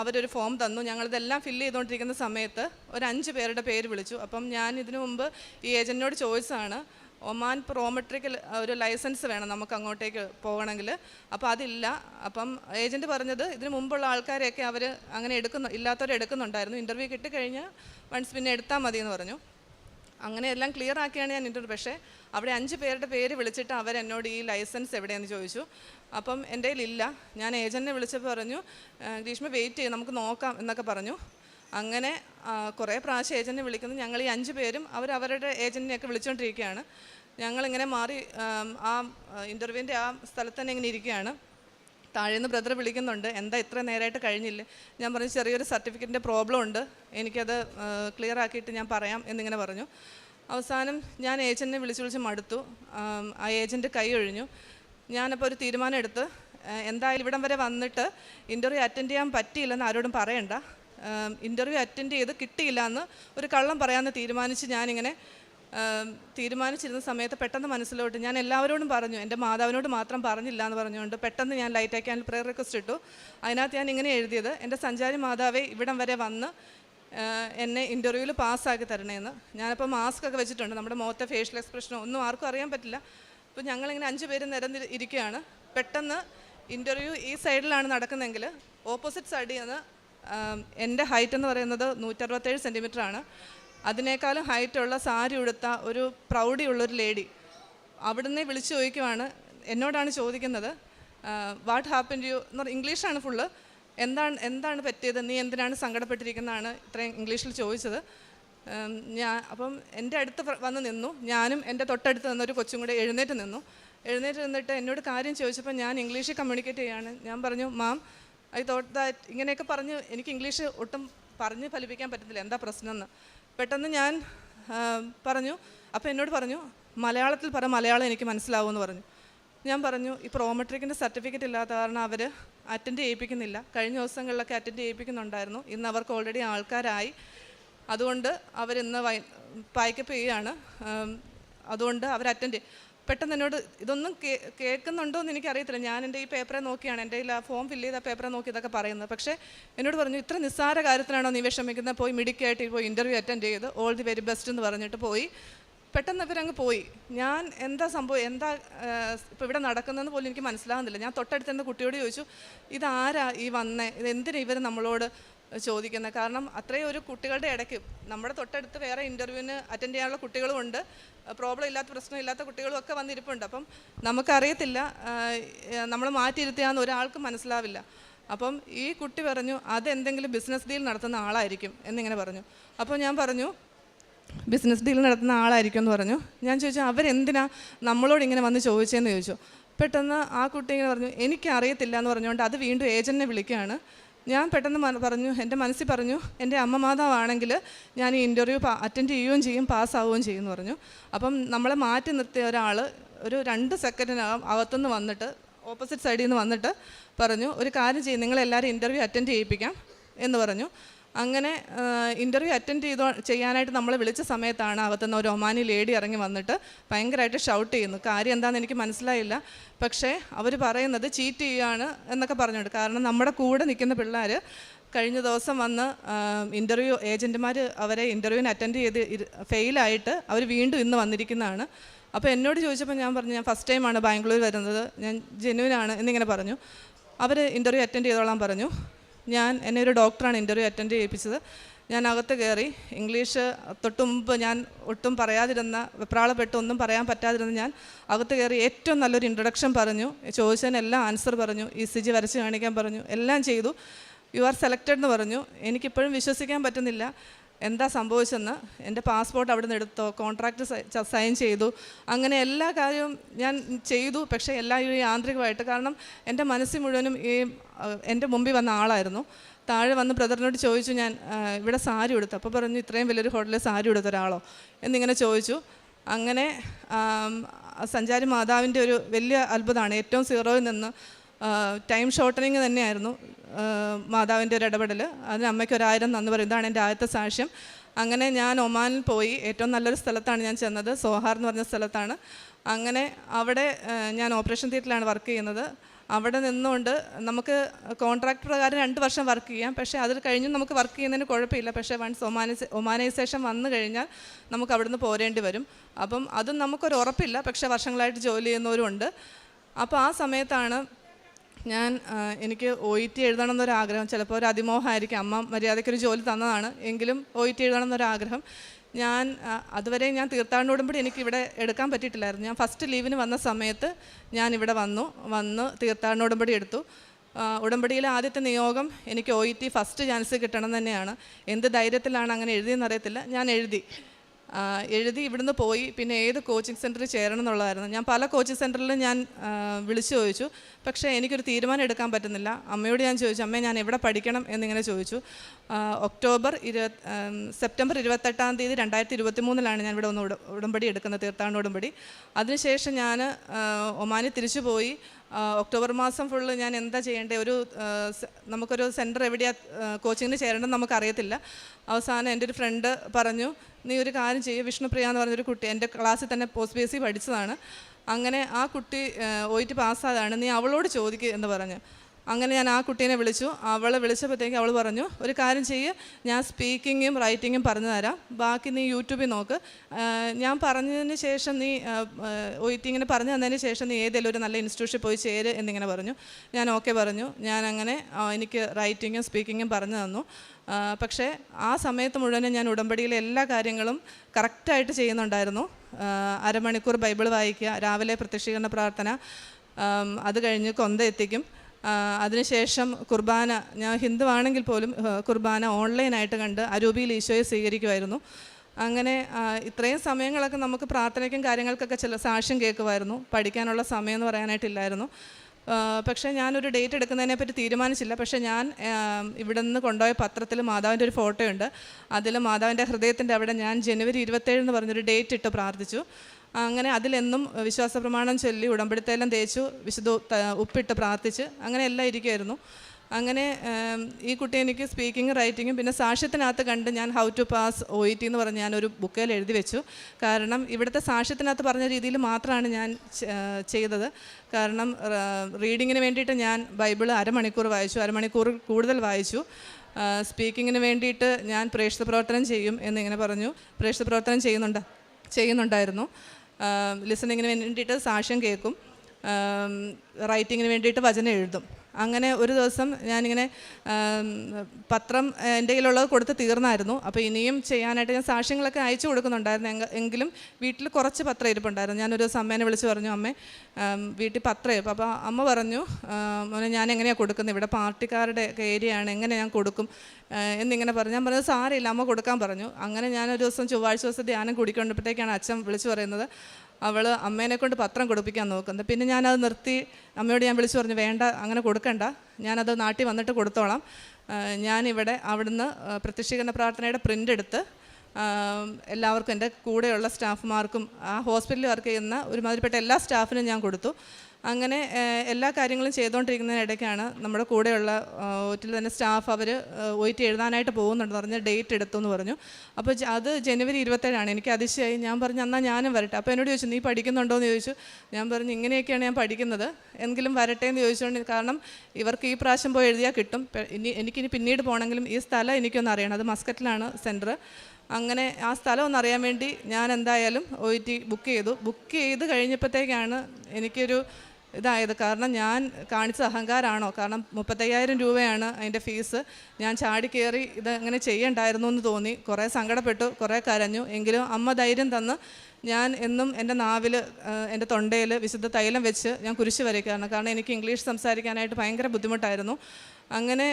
അവരൊരു ഫോം തന്നു. ഞങ്ങളിതെല്ലാം ഫില്ല് ചെയ്തുകൊണ്ടിരിക്കുന്ന സമയത്ത് ഒരു അഞ്ച് പേരുടെ പേര് വിളിച്ചു. അപ്പം ഞാൻ ഇതിനു മുമ്പ് ഈ ഏജന്റിനോട് ചോദിച്ചതാണ് ഒമാൻ പ്രോമെട്രിക്കൽ ഒരു ലൈസൻസ് വേണം നമുക്ക് അങ്ങോട്ടേക്ക് പോകണമെങ്കിൽ. അപ്പോൾ അതില്ല. അപ്പം ഏജന്റ് പറഞ്ഞത് ഇതിന് മുമ്പുള്ള ആൾക്കാരെയൊക്കെ അവർ അങ്ങനെ എടുക്കുന്നു ഇല്ലാത്തവരെ എടുക്കുന്നുണ്ടായിരുന്നു. ഇന്റർവ്യൂ കിട്ടിക്കഴിഞ്ഞ് വൺസ് പിന്നെ എടുത്താൽ മതി എന്ന് പറഞ്ഞു. അങ്ങനെ എല്ലാം ക്ലിയർ ആക്കിയാണ് ഞാൻ ഇന്റർവ്യൂ പക്ഷേ അവിടെ അഞ്ച് പേരുടെ പേര് വിളിച്ചിട്ട് അവരെന്നോട് ഈ ലൈസൻസ് എവിടെയെന്ന് ചോദിച്ചു. അപ്പം എന്റെ കയ്യിലില്ല. ഞാൻ ഏജന്റിനെ വിളിച്ചപ്പോൾ പറഞ്ഞു "ആ, ഗ്രീഷ്മ വെയിറ്റ് ചെയ്യും. നമുക്ക് നോക്കാം എന്നൊക്കെ പറഞ്ഞു. അങ്ങനെ കുറേ പ്രാവശ്യം ഏജന്റിനെ വിളിക്കുന്നു. ഞങ്ങൾ ഈ അഞ്ച് പേരും അവർ അവരുടെ ഏജന്റിനെയൊക്കെ വിളിച്ചുകൊണ്ടിരിക്കുകയാണ്. ഞങ്ങളിങ്ങനെ മാറി ആ ഇന്റർവ്യൂവിന്റെ ആ സ്ഥലത്ത് തന്നെ ഇങ്ങനെ ഇരിക്കുകയാണ്. താഴേന്ന് ബ്രദർ വിളിക്കുന്നുണ്ട്. എന്താ ഇത്ര നേരമായിട്ട് കഴിഞ്ഞില്ല? ഞാൻ പറഞ്ഞു ചെറിയൊരു സർട്ടിഫിക്കറ്റിന്റെ പ്രോബ്ലം ഉണ്ട്. എനിക്കത് ക്ലിയർ ആക്കിയിട്ട് ഞാൻ പറയാം എന്നിങ്ങനെ പറഞ്ഞു. അവസാനം ഞാൻ ഏജന്റിനെ വിളിച്ച് വിളിച്ച് മടുത്തു. ആ ഏജന്റ് കൈ ഒഴിഞ്ഞു. ഞാനപ്പോൾ ഒരു തീരുമാനം എടുത്ത് എന്തായാലും ഇവിടം വരെ വന്നിട്ട് ഇന്റർവ്യൂ അറ്റൻഡ് ചെയ്യാൻ പറ്റിയില്ലെന്ന് ആരോടും പറയണ്ട. ഇന്റർവ്യൂ അറ്റൻഡ് ചെയ്ത് കിട്ടിയില്ല എന്ന് ഒരു കള്ളം പറയാമെന്ന് തീരുമാനിച്ച് ഞാനിങ്ങനെ തീരുമാനിച്ചിരുന്ന സമയത്ത് പെട്ടെന്ന് മനസ്സിലോട്ട് ഞാൻ എല്ലാവരോടും പറഞ്ഞു എന്റെ മാതാവിനോട് മാത്രം പറഞ്ഞില്ല എന്ന് പറഞ്ഞുകൊണ്ട് പെട്ടെന്ന് ഞാൻ ലൈറ്റ് അയക്കാൻ പ്രയർ റിക്വസ്റ്റ് ഇട്ടു. അതിനകത്ത് ഞാൻ ഇങ്ങനെ എഴുതിയത് എന്റെ സഞ്ചാരി മാതാവെ ഇവിടം വരെ വന്ന് എന്നെ ഇന്റർവ്യൂവിൽ പാസ്സാക്കി തരണേന്ന്. ഞാനിപ്പോൾ മാസ്ക് ഒക്കെ വെച്ചിട്ടുണ്ട് നമ്മുടെ മുഖത്തെ ഫേഷ്യൽ എക്സ്പ്രഷനോ ഒന്നും ആർക്കും അറിയാൻ പറ്റില്ല. അപ്പോൾ ഞങ്ങളിങ്ങനെ അഞ്ച് പേര് നിരന്നിരിക്കുകയാണ് പെട്ടെന്ന് ഇന്റർവ്യൂ ഈ സൈഡിലാണ് നടക്കുന്നതെങ്കിൽ ഓപ്പോസിറ്റ് സൈഡിൽ നിന്ന് എന്റെ ഹൈറ്റ് എന്ന് പറയുന്നത് നൂറ്ററുപത്തേഴ് സെന്റിമീറ്റർ ആണ്. അതിനേക്കാളും ഹൈറ്റുള്ള സാരി ഉടുത്ത ഒരു പ്രൗഢിയുള്ളൊരു ലേഡി അവിടുന്ന് വിളിച്ചു ചോദിക്കുവാണ് എന്നോടാണ് ചോദിക്കുന്നത് വാട്ട് ഹാപ്പൻ യു എന്ന് പറഞ്ഞാൽ ഇംഗ്ലീഷാണ് ഫുള്ള് എന്താണ് എന്താണ് പറ്റിയത്? നീ എന്തിനാണ് സങ്കടപ്പെട്ടിരിക്കുന്നതാണ്? ഇത്രയും ഇംഗ്ലീഷിൽ ചോദിച്ചത്. ഞാൻ അപ്പം എന്റെ അടുത്ത് വന്ന് നിന്നു. ഞാനും എന്റെ തൊട്ടടുത്ത് നിന്നൊരു കൊച്ചും കൂടെ എഴുന്നേറ്റ് നിന്നു. എഴുന്നേറ്റ് നിന്നിട്ട് എന്നോട് കാര്യം ചോദിച്ചപ്പോൾ ഞാൻ ഇംഗ്ലീഷിൽ കമ്മ്യൂണിക്കേറ്റ് ചെയ്യാണ്. ഞാൻ പറഞ്ഞു മാം ഐ തോട്ട് ദാറ്റ് ഇങ്ങനെയൊക്കെ പറഞ്ഞ് എനിക്ക് ഇംഗ്ലീഷ് ഒട്ടും പറഞ്ഞ് ഫലിപ്പിക്കാൻ പറ്റുന്നില്ല. എന്താ പ്രശ്നം എന്ന് പെട്ടെന്ന് ഞാൻ പറഞ്ഞു. അപ്പോൾ എന്നോട് പറഞ്ഞു മലയാളത്തിൽ പറ മലയാളം എനിക്ക് മനസ്സിലാവുമെന്ന് പറഞ്ഞു. ഞാൻ പറഞ്ഞു ഈ പ്രോമെട്രിക്കിന്റെ സർട്ടിഫിക്കറ്റ് ഇല്ലാത്ത കാരണം അവർ അറ്റൻഡ് ചെയ്യിപ്പിക്കുന്നില്ല. കഴിഞ്ഞ ദിവസങ്ങളിലൊക്കെ അറ്റൻഡ് ചെയ്യിപ്പിക്കുന്നുണ്ടായിരുന്നു. ഇന്ന് അവർക്ക് ഓൾറെഡി ആൾക്കാരായി. അതുകൊണ്ട് അവരിന്ന് വൈ പായ്ക്കപ്പ് ചെയ്യുകയാണ് അതുകൊണ്ട് അവർ അറ്റൻഡ് പെട്ടെന്ന് എന്നോട് ഇതൊന്നും കേൾക്കുന്നുണ്ടോ എന്ന് എനിക്കറിയത്തില്ല. ഞാൻ എന്റെ ഈ പേപ്പറെ നോക്കിയാണ്. എന്റെ ഈ ഫോം ഫില്ല് ചെയ്ത പേപ്പറെ നോക്കി ഇതൊക്കെ പറയുന്നത്. പക്ഷേ എന്നോട് പറഞ്ഞു ഇത്ര നിസ്സാര കാര്യത്തിനാണോ നീ വിഷമിക്കുന്നത് പോയി മിടുക്കായിട്ട് പോയി ഇന്റർവ്യൂ അറ്റൻഡ് ചെയ്ത്. ഓൾ ദി വെരി ബെസ്റ്റ് എന്ന് പറഞ്ഞിട്ട് പോയി. പെട്ടെന്ന് ഇവരങ്ങ് പോയി. ഞാൻ എന്താ സംഭവം? എന്താ ഇപ്പോൾ ഇവിടെ നടക്കുന്നതെന്ന് പോലും എനിക്ക് മനസ്സിലാകുന്നില്ല. ഞാൻ തൊട്ടടുത്ത് എന്റെ കുട്ടിയോട് ചോദിച്ചു ഇതാരാ ഈ വന്നേ? ഇത് എന്തിനാ ഇവർ നമ്മളോട് ചോദിക്കുന്നത്. കാരണം അത്രയും ഒരു കുട്ടികളുടെ ഇടയ്ക്ക് നമ്മുടെ തൊട്ടടുത്ത് വേറെ ഇന്റർവ്യൂവിന് അറ്റൻഡ് ചെയ്യാനുള്ള കുട്ടികളും ഉണ്ട്. പ്രോബ്ലം ഇല്ലാത്ത പ്രശ്നം ഇല്ലാത്ത കുട്ടികളും ഒക്കെ വന്നിരിപ്പുണ്ട്. അപ്പം നമുക്കറിയത്തില്ല നമ്മൾ മാറ്റിയിരുത്തിയാന്ന് ഒരാൾക്കും മനസ്സിലാവില്ല. അപ്പം ഈ കുട്ടി പറഞ്ഞു അതെന്തെങ്കിലും ബിസിനസ് ഡീൽ നടത്തുന്ന ആളായിരിക്കും എന്നിങ്ങനെ പറഞ്ഞു. അപ്പോൾ ഞാൻ പറഞ്ഞു ബിസിനസ് ഡീൽ നടത്തുന്ന ആളായിരിക്കും എന്ന് പറഞ്ഞു. ഞാൻ ചോദിച്ചു അവരെന്തിനാ നമ്മളോട് ഇങ്ങനെ വന്ന് ചോദിച്ചതെന്ന് ചോദിച്ചു? പെട്ടെന്ന് ആ കുട്ടി ഇങ്ങനെ പറഞ്ഞു എനിക്കറിയത്തില്ല എന്ന് പറഞ്ഞുകൊണ്ട് അത് വീണ്ടും ഏജന്റിനെ വിളിക്കുകയാണ്. ഞാൻ പെട്ടെന്ന് പറഞ്ഞു എന്റെ മനസ്സിൽ പറഞ്ഞു എന്റെ അമ്മ മാതാവാണെങ്കിൽ ഞാൻ ഈ ഇന്റർവ്യൂ അറ്റൻഡ് ചെയ്യുകയും ചെയ്യും പാസ്സാവുകയും ചെയ്യും എന്ന് പറഞ്ഞു. അപ്പം നമ്മളെ മാറ്റി നിർത്തിയ ഒരാൾ ഒരു രണ്ട് സെക്കൻഡിനകം അകത്തുനിന്ന് വന്നിട്ട് ഓപ്പോസിറ്റ് സൈഡിൽ നിന്ന് വന്നിട്ട് പറഞ്ഞു ഒരു കാര്യം ചെയ്യും നിങ്ങളെല്ലാവരും ഇന്റർവ്യൂ അറ്റൻഡ് ചെയ്യിപ്പിക്കാം എന്ന് പറഞ്ഞു. അങ്ങനെ ഇന്റർവ്യൂ അറ്റൻഡ് ചെയ്തോ ചെയ്യാനായിട്ട് നമ്മളെ വിളിച്ച സമയത്താണ് അകത്തുനിന്ന് ഒരു ഒമാനി ലേഡി ഇറങ്ങി വന്നിട്ട് ഭയങ്കരമായിട്ട് ഷൗട്ട് ചെയ്യുന്നു. കാര്യം എന്താണെന്ന് എനിക്ക് മനസ്സിലായില്ല. പക്ഷേ അവർ പറയുന്നത് ചീറ്റ് ചെയ്യുകയാണ് എന്നൊക്കെ പറഞ്ഞുകൊണ്ട്. കാരണം നമ്മുടെ കൂടെ നിൽക്കുന്ന പിള്ളേർ കഴിഞ്ഞ ദിവസം വന്ന് ഇന്റർവ്യൂ ഏജന്റുമാർ അവരെ ഇന്റർവ്യൂവിന് അറ്റൻഡ് ചെയ്ത് ഫെയിലായിട്ട് അവർ വീണ്ടും ഇന്ന് വന്നിരിക്കുന്നതാണ്. അപ്പോൾ എന്നോട് ചോദിച്ചപ്പോൾ ഞാൻ പറഞ്ഞു ഞാൻ ഫസ്റ്റ് ടൈമാണ് ബാംഗ്ലൂർ വരുന്നത്. ഞാൻ ജെന്യൂനാണ് എന്നിങ്ങനെ പറഞ്ഞു. അവർ ഇന്റർവ്യൂ അറ്റൻഡ് ചെയ്തോളാൻ പറഞ്ഞു. ഞാൻ എന്നെ ഒരു ഡോക്ടറാണ് ഇന്റർവ്യൂ അറ്റൻഡ് ചെയ്യിപ്പിച്ചത്. ഞാൻ അകത്ത് കയറി ഇംഗ്ലീഷ് തൊട്ട് മുമ്പ് ഞാൻ ഒട്ടും പറയാതിരുന്ന വെപ്രാളപ്പെട്ട് ഒന്നും പറയാൻ പറ്റാതിരുന്ന ഞാൻ അകത്ത് കയറി ഏറ്റവും നല്ലൊരു ഇൻട്രൊഡക്ഷൻ പറഞ്ഞു. ചോദിച്ചതിനെല്ലാം ആൻസർ പറഞ്ഞു. ഇ സി ജി വരച്ച് കാണിക്കാൻ പറഞ്ഞു. എല്ലാം ചെയ്തു. യു ആർ സെലക്റ്റഡ് എന്ന് പറഞ്ഞു. എനിക്കിപ്പോഴും വിശ്വസിക്കാൻ പറ്റുന്നില്ല. എന്താ സംഭവിച്ചെന്ന് എന്റെ പാസ്പോർട്ട് അവിടെ നിന്ന് എടുത്തോ കോൺട്രാക്റ്റ് സൈൻ ചെയ്തു. അങ്ങനെ എല്ലാ കാര്യവും ഞാൻ ചെയ്തു. പക്ഷേ എല്ലാം ഈ യാന്ത്രികമായിട്ട്. കാരണം എന്റെ മനസ്സിൽ മുഴുവനും ഈ എന്റെ മുമ്പിൽ വന്ന ആളായിരുന്നു. താഴെ വന്ന് ബ്രദറിനോട് ചോദിച്ചു ഞാൻ ഇവിടെ സാരി എടുത്തു അപ്പോൾ പറഞ്ഞു ഇത്രയും വലിയൊരു ഹോട്ടലിൽ സാരി എടുത്ത ഒരാളോ? എന്നിങ്ങനെ ചോദിച്ചു. അങ്ങനെ സഞ്ചാരി മാതാവിന്റെ ഒരു വലിയ അത്ഭുതമാണ്. ഏറ്റവും സീറോയിൽ നിന്ന് ടൈം ഷോർട്ടനിങ് തന്നെയായിരുന്നു. മാതാവിന്റെ ഒരു ഇടപെടൽ. അതിന് അമ്മയ്ക്ക് ഒരായിരം നന്ദി പറയും. ഇതാണ് എന്റെ ആദ്യത്തെ സാക്ഷ്യം. അങ്ങനെ ഞാൻ ഒമാനിൽ പോയി. ഏറ്റവും നല്ലൊരു സ്ഥലത്താണ് ഞാൻ ചെന്നത്. സോഹാർ എന്ന് പറഞ്ഞ സ്ഥലത്താണ്. അങ്ങനെ അവിടെ ഞാൻ ഓപ്പറേഷൻ തിയേറ്ററിലാണ് വർക്ക് ചെയ്യുന്നത്. അവിടെ നിന്നുകൊണ്ട് നമുക്ക് കോൺട്രാക്ട് പ്രകാരം രണ്ട് വർഷം വർക്ക് ചെയ്യാം. പക്ഷേ അതിൽ കഴിഞ്ഞും നമുക്ക് വർക്ക് ചെയ്യുന്നതിന് കുഴപ്പമില്ല. പക്ഷേ വൺസ് ഒമാനൈസ് ഒമാനൈസേഷൻ വന്നു കഴിഞ്ഞാൽ നമുക്ക് അവിടുന്ന് പോരേണ്ടി വരും. അപ്പം അതും നമുക്കൊരു ഉറപ്പില്ല. പക്ഷേ വർഷങ്ങളായിട്ട് ജോലി ചെയ്യുന്നവരും ഉണ്ട്. അപ്പോൾ ആ സമയത്താണ് ഞാൻ എനിക്ക് ഒ ഇ ടി എഴുതണം എന്നൊരാഗ്രഹം ചിലപ്പോൾ ഒരു അതിമോഹമായിരിക്കും അമ്മ മര്യാദയ്ക്കൊരു ജോലി തന്നതാണ് എങ്കിലും ഒ ഇ ടി എഴുതണം എന്നൊരാഗ്രഹം ഞാൻ അതുവരെ ഞാൻ തീർത്ഥാടന ഉടമ്പടി എനിക്ക് ഇവിടെ എടുക്കാൻ പറ്റിയിട്ടില്ലായിരുന്നു. ഞാൻ ഫസ്റ്റ് ലീവിന് വന്ന സമയത്ത് ഞാൻ ഇവിടെ വന്നു വന്ന് തീർത്ഥാടന ഉടമ്പടി എടുത്തു ഉടമ്പടിയിലെ ആദ്യത്തെ നിയോഗം എനിക്ക് O E T first chance കിട്ടണം തന്നെയാണ്. എന്ത് ധൈര്യത്തിലാണ് അങ്ങനെ എഴുതിയെന്നറിയത്തില്ല. ഞാൻ എഴുതി. എഴുതി ഇവിടുന്ന് പോയി. പിന്നെ ഏത് കോച്ചിങ് സെന്ററിൽ ചേരണം എന്നുള്ളതായിരുന്നു. ഞാൻ പല കോച്ചിങ് സെന്ററിലും ഞാൻ വിളിച്ചു ചോദിച്ചു. പക്ഷേ എനിക്കൊരു തീരുമാനം എടുക്കാൻ പറ്റുന്നില്ല. അമ്മയോട് ഞാൻ ചോദിച്ചു അമ്മേ ഞാൻ എവിടെ പഠിക്കണം? എന്നിങ്ങനെ ചോദിച്ചു. ഒക്ടോബർ ഇരുപത് സെപ്റ്റംബർ ഇരുപത്തെട്ടാം തീയതി രണ്ടായിരത്തി ഇരുപത്തി മൂന്നിലാണ് ഞാൻ ഇവിടെ ഒന്ന് ഉടമ്പടി എടുക്കുന്നത് തീർത്ഥാടന ഉടമ്പടി. അതിനുശേഷം ഞാൻ ഒമാനി തിരിച്ചു പോയി. ഒക്ടോബർ മാസം ഫുള്ള് ഞാൻ എന്താ ചെയ്യേണ്ടത് ഒരു നമുക്കൊരു സെന്റർ എവിടെയാണ് കോച്ചിങ്ങിന് ചേരേണ്ടത് നമുക്കറിയത്തില്ല. അവസാനം എന്റെ ഒരു ഫ്രണ്ട് പറഞ്ഞു നീ ഒരു കാര്യം ചെയ്യും വിഷ്ണുപ്രിയ എന്ന് പറഞ്ഞൊരു കുട്ടി എന്റെ ക്ലാസ്സിൽ തന്നെ പോസ്റ്റ് ബി എസ് സി പഠിച്ചതാണ്. അങ്ങനെ ആ കുട്ടി ഒയിറ്റ് പാസ്സായതാണ് നീ അവളോട് ചോദിക്കുക എന്ന് പറഞ്ഞു. അങ്ങനെ ഞാൻ ആ കുട്ടീനെ വിളിച്ചു. അവളെ വിളിച്ചപ്പോഴത്തേക്ക് അവൾ പറഞ്ഞു ഒരു കാര്യം ചെയ്യ് ഞാൻ സ്പീക്കിങ്ങും റൈറ്റിങ്ങും പറഞ്ഞു തരാം. ബാക്കി നീ യൂട്യൂബിൽ നോക്ക്. ഞാൻ പറഞ്ഞതിന് ശേഷം നീ ഒ പറഞ്ഞ് പറഞ്ഞു തന്നതിന് ശേഷം നീ ഏതെങ്കിലും ഒരു നല്ല ഇൻസ്റ്റിറ്റ്യൂഷനിൽ പോയി ചേര് എന്നിങ്ങനെ പറഞ്ഞു. ഞാൻ ഓക്കെ പറഞ്ഞു. ഞാൻ അങ്ങനെ എനിക്ക് റൈറ്റിങ്ങും സ്പീക്കിങ്ങും പറഞ്ഞു തന്നു. പക്ഷേ ആ സമയത്ത് മുഴുവനും ഞാൻ ഉടമ്പടിയിലെ എല്ലാ കാര്യങ്ങളും കറക്റ്റായിട്ട് ചെയ്യുന്നുണ്ടായിരുന്നു. അരമണിക്കൂർ ബൈബിൾ വായിക്കുക രാവിലെ പ്രത്യക്ഷീകരണ പ്രാർത്ഥന അത് കഴിഞ്ഞ് കൊന്ത എത്തിക്കും. അതിനുശേഷം കുർബാന ഞാൻ ഹിന്ദു ആണെങ്കിൽ പോലും കുർബാന ഓൺലൈനായിട്ട് കണ്ട് അരൂപിയിൽ ഈശോയെ സ്വീകരിക്കുമായിരുന്നു. അങ്ങനെ ഇത്രയും സമയങ്ങളൊക്കെ നമുക്ക് പ്രാർത്ഥനയ്ക്കും കാര്യങ്ങൾക്കൊക്കെ ചില സാക്ഷ്യം കേൾക്കുമായിരുന്നു. പഠിക്കാനുള്ള സമയം എന്ന് പറയാനായിട്ടില്ലായിരുന്നു പക്ഷേ ഞാനൊരു ഡേറ്റ് എടുക്കുന്നതിനെ പറ്റി തീരുമാനിച്ചില്ല. പക്ഷേ ഞാൻ ഇവിടെ നിന്ന് കൊണ്ടുപോയ പത്രത്തിൽ മാതാവിന്റെ ഒരു ഫോട്ടോ ഉണ്ട് അതിൽ മാതാവിന്റെ ഹൃദയത്തിന്റെ അവിടെ ഞാൻ ജനുവരി ഇരുപത്തേഴ് എന്ന് പറഞ്ഞൊരു ഡേറ്റ് ഇട്ട് പ്രാർത്ഥിച്ചു. അങ്ങനെ അതിലെന്നും വിശ്വാസ പ്രമാണം ചൊല്ലി ഉടമ്പടിത്തേലം തേച്ചു വിശുദ്ധ ഉപ്പിട്ട് പ്രാർത്ഥിച്ച് അങ്ങനെ എല്ലാം ഇരിക്കുമായിരുന്നു അങ്ങനെ ഈ കുട്ടി എനിക്ക് സ്പീക്കിങ്ങും റൈറ്റിങ്ങും പിന്നെ സാക്ഷ്യത്തിനകത്ത് കണ്ട് ഞാൻ how to pass O E T എന്ന് പറഞ്ഞ് ഞാനൊരു ബുക്കിൽ എഴുതി വെച്ചു. കാരണം ഇവിടുത്തെ സാക്ഷ്യത്തിനകത്ത് പറഞ്ഞ രീതിയിൽ മാത്രമാണ് ഞാൻ ചെയ്തത്. കാരണം റീഡിങ്ങിന് വേണ്ടിയിട്ട് ഞാൻ ബൈബിൾ അരമണിക്കൂർ വായിച്ചു അരമണിക്കൂർ കൂടുതൽ വായിച്ചു. സ്പീക്കിങ്ങിന് വേണ്ടിയിട്ട് ഞാൻ പ്രേക്ഷിത പ്രവർത്തനം ചെയ്യും എന്നിങ്ങനെ പറഞ്ഞു. പ്രേക്ഷിത പ്രവർത്തനം ചെയ്യുന്നുണ്ട് ചെയ്യുന്നുണ്ടായിരുന്നു. ലിസണിങ്ങിന് വേണ്ടിയിട്ട് സാക്ഷ്യം കേൾക്കും. റൈറ്റിങ്ങിന് വേണ്ടിയിട്ട് വചനം എഴുതും. അങ്ങനെ ഒരു ദിവസം ഞാനിങ്ങനെ പത്രം എന്റെ കയ്യിലുള്ളത് കൊടുത്ത് തീർന്നായിരുന്നു. അപ്പോൾ ഇനിയും ചെയ്യാനായിട്ട് ഞാൻ സാക്ഷ്യങ്ങളൊക്കെ അയച്ചു കൊടുക്കുന്നുണ്ടായിരുന്നു. എങ്കിലും വീട്ടിൽ കുറച്ച് പത്രം ഇരിപ്പുണ്ടായിരുന്നു. ഞാനൊരു ദിവസം അമ്മേനെ വിളിച്ച് പറഞ്ഞു അമ്മേ വീട്ടിൽ പത്രം ഇപ്പം അപ്പോൾ അമ്മ പറഞ്ഞു മോനെ ഞാൻ എങ്ങനെയാണ് കൊടുക്കുന്നത്? ഇവിടെ പാർട്ടിക്കാരുടെ ഏരിയയാണ്. എങ്ങനെ ഞാൻ കൊടുക്കും? എന്നിങ്ങനെ പറഞ്ഞു. ഞാൻ പറഞ്ഞത് സാരമില്ല അമ്മ കൊടുക്കാൻ പറഞ്ഞു. അങ്ങനെ ഞാനൊരു ദിവസം ചൊവ്വാഴ്ച ദിവസം ധ്യാനം കൂടിക്കൊണ്ടപ്പോഴത്തേക്കാണ് അച്ഛൻ വിളിച്ചു പറയുന്നത് അവൾ അമ്മേനെ കൊണ്ട് പത്രം കൊടുപ്പിക്കാൻ നോക്കുന്നത് പിന്നെ ഞാനത് നിർത്തി അമ്മയോട് ഞാൻ വിളിച്ചു പറഞ്ഞു വേണ്ട അങ്ങനെ കൊടുക്കണ്ട. ഞാനത് നാട്ടിൽ വന്നിട്ട് കൊടുത്തോളാം. ഞാനിവിടെ അവിടുന്ന് പ്രത്യക്ഷീകരണ പ്രാർത്ഥനയുടെ പ്രിന്റ് എടുത്ത് എല്ലാവർക്കും എന്റെ കൂടെയുള്ള സ്റ്റാഫുമാർക്കും ആ ഹോസ്പിറ്റലിൽ വർക്ക് ചെയ്യുന്ന ഒരുമാതിരിപ്പെട്ട എല്ലാ സ്റ്റാഫിനും ഞാൻ കൊടുത്തു. അങ്ങനെ എല്ലാ കാര്യങ്ങളും ചെയ്തുകൊണ്ടിരിക്കുന്നതിനിടയ്ക്കാണ് നമ്മുടെ കൂടെയുള്ള ഒറ്റിൽ തന്നെ സ്റ്റാഫ് അവർ ഒയിറ്റ് എഴുതാനായിട്ട് പോകുന്നുണ്ടെന്ന് പറഞ്ഞ് ഡേറ്റ് എടുത്തു എന്ന് പറഞ്ഞു അപ്പോൾ അത് ജനുവരി ഇരുപത്തേഴാണ്. എനിക്ക് അതിശയായി. ഞാൻ പറഞ്ഞു എന്നാൽ ഞാനും വരട്ടെ. അപ്പോൾ എന്നോട് ചോദിച്ചു നീ പഠിക്കുന്നുണ്ടോ? എന്ന് ചോദിച്ചു. ഞാൻ പറഞ്ഞു ഇങ്ങനെയൊക്കെയാണ് ഞാൻ പഠിക്കുന്നത്. എങ്കിലും വരട്ടെ എന്ന് ചോദിച്ചുകൊണ്ട് കാരണം ഇവർക്ക് ഈ പ്രാവശ്യം പോയി എഴുതിയാൽ കിട്ടും. ഇനി എനിക്കിനി പിന്നീട് പോകണമെങ്കിലും ഈ സ്ഥലം എനിക്കൊന്ന് അറിയണം. അത് മസ്കറ്റിലാണ് സെന്റർ അങ്ങനെ ആ സ്ഥലം ഒന്ന് അറിയാൻ വേണ്ടി ഞാൻ എന്തായാലും ഒ ബുക്ക് ചെയ്തു. ബുക്ക് ചെയ്ത് കഴിഞ്ഞപ്പോഴത്തേക്കാണ് എനിക്കൊരു ഇതായത് കാരണം ഞാൻ കാണിച്ച അഹങ്കാരമാണോ കാരണം മുപ്പത്തയ്യായിരം രൂപയാണ് അതിന്റെ ഫീസ്. ഞാൻ ചാടി കയറി ഇത് അങ്ങനെ ചെയ്യണ്ടായിരുന്നു എന്ന് തോന്നി. കുറേ സങ്കടപ്പെട്ടു കുറേ കരഞ്ഞു. എങ്കിലും അമ്മ ധൈര്യം തന്ന് ഞാൻ എന്നും എന്റെ നാവിൽ എന്റെ തൊണ്ടയിൽ വിശുദ്ധ തൈലം വെച്ച് ഞാൻ കുരിശ് വരയ്ക്കുകയാണ്. കാരണം എനിക്ക് ഇംഗ്ലീഷ് സംസാരിക്കാനായിട്ട് ഭയങ്കര ബുദ്ധിമുട്ടായിരുന്നു. അങ്ങനെ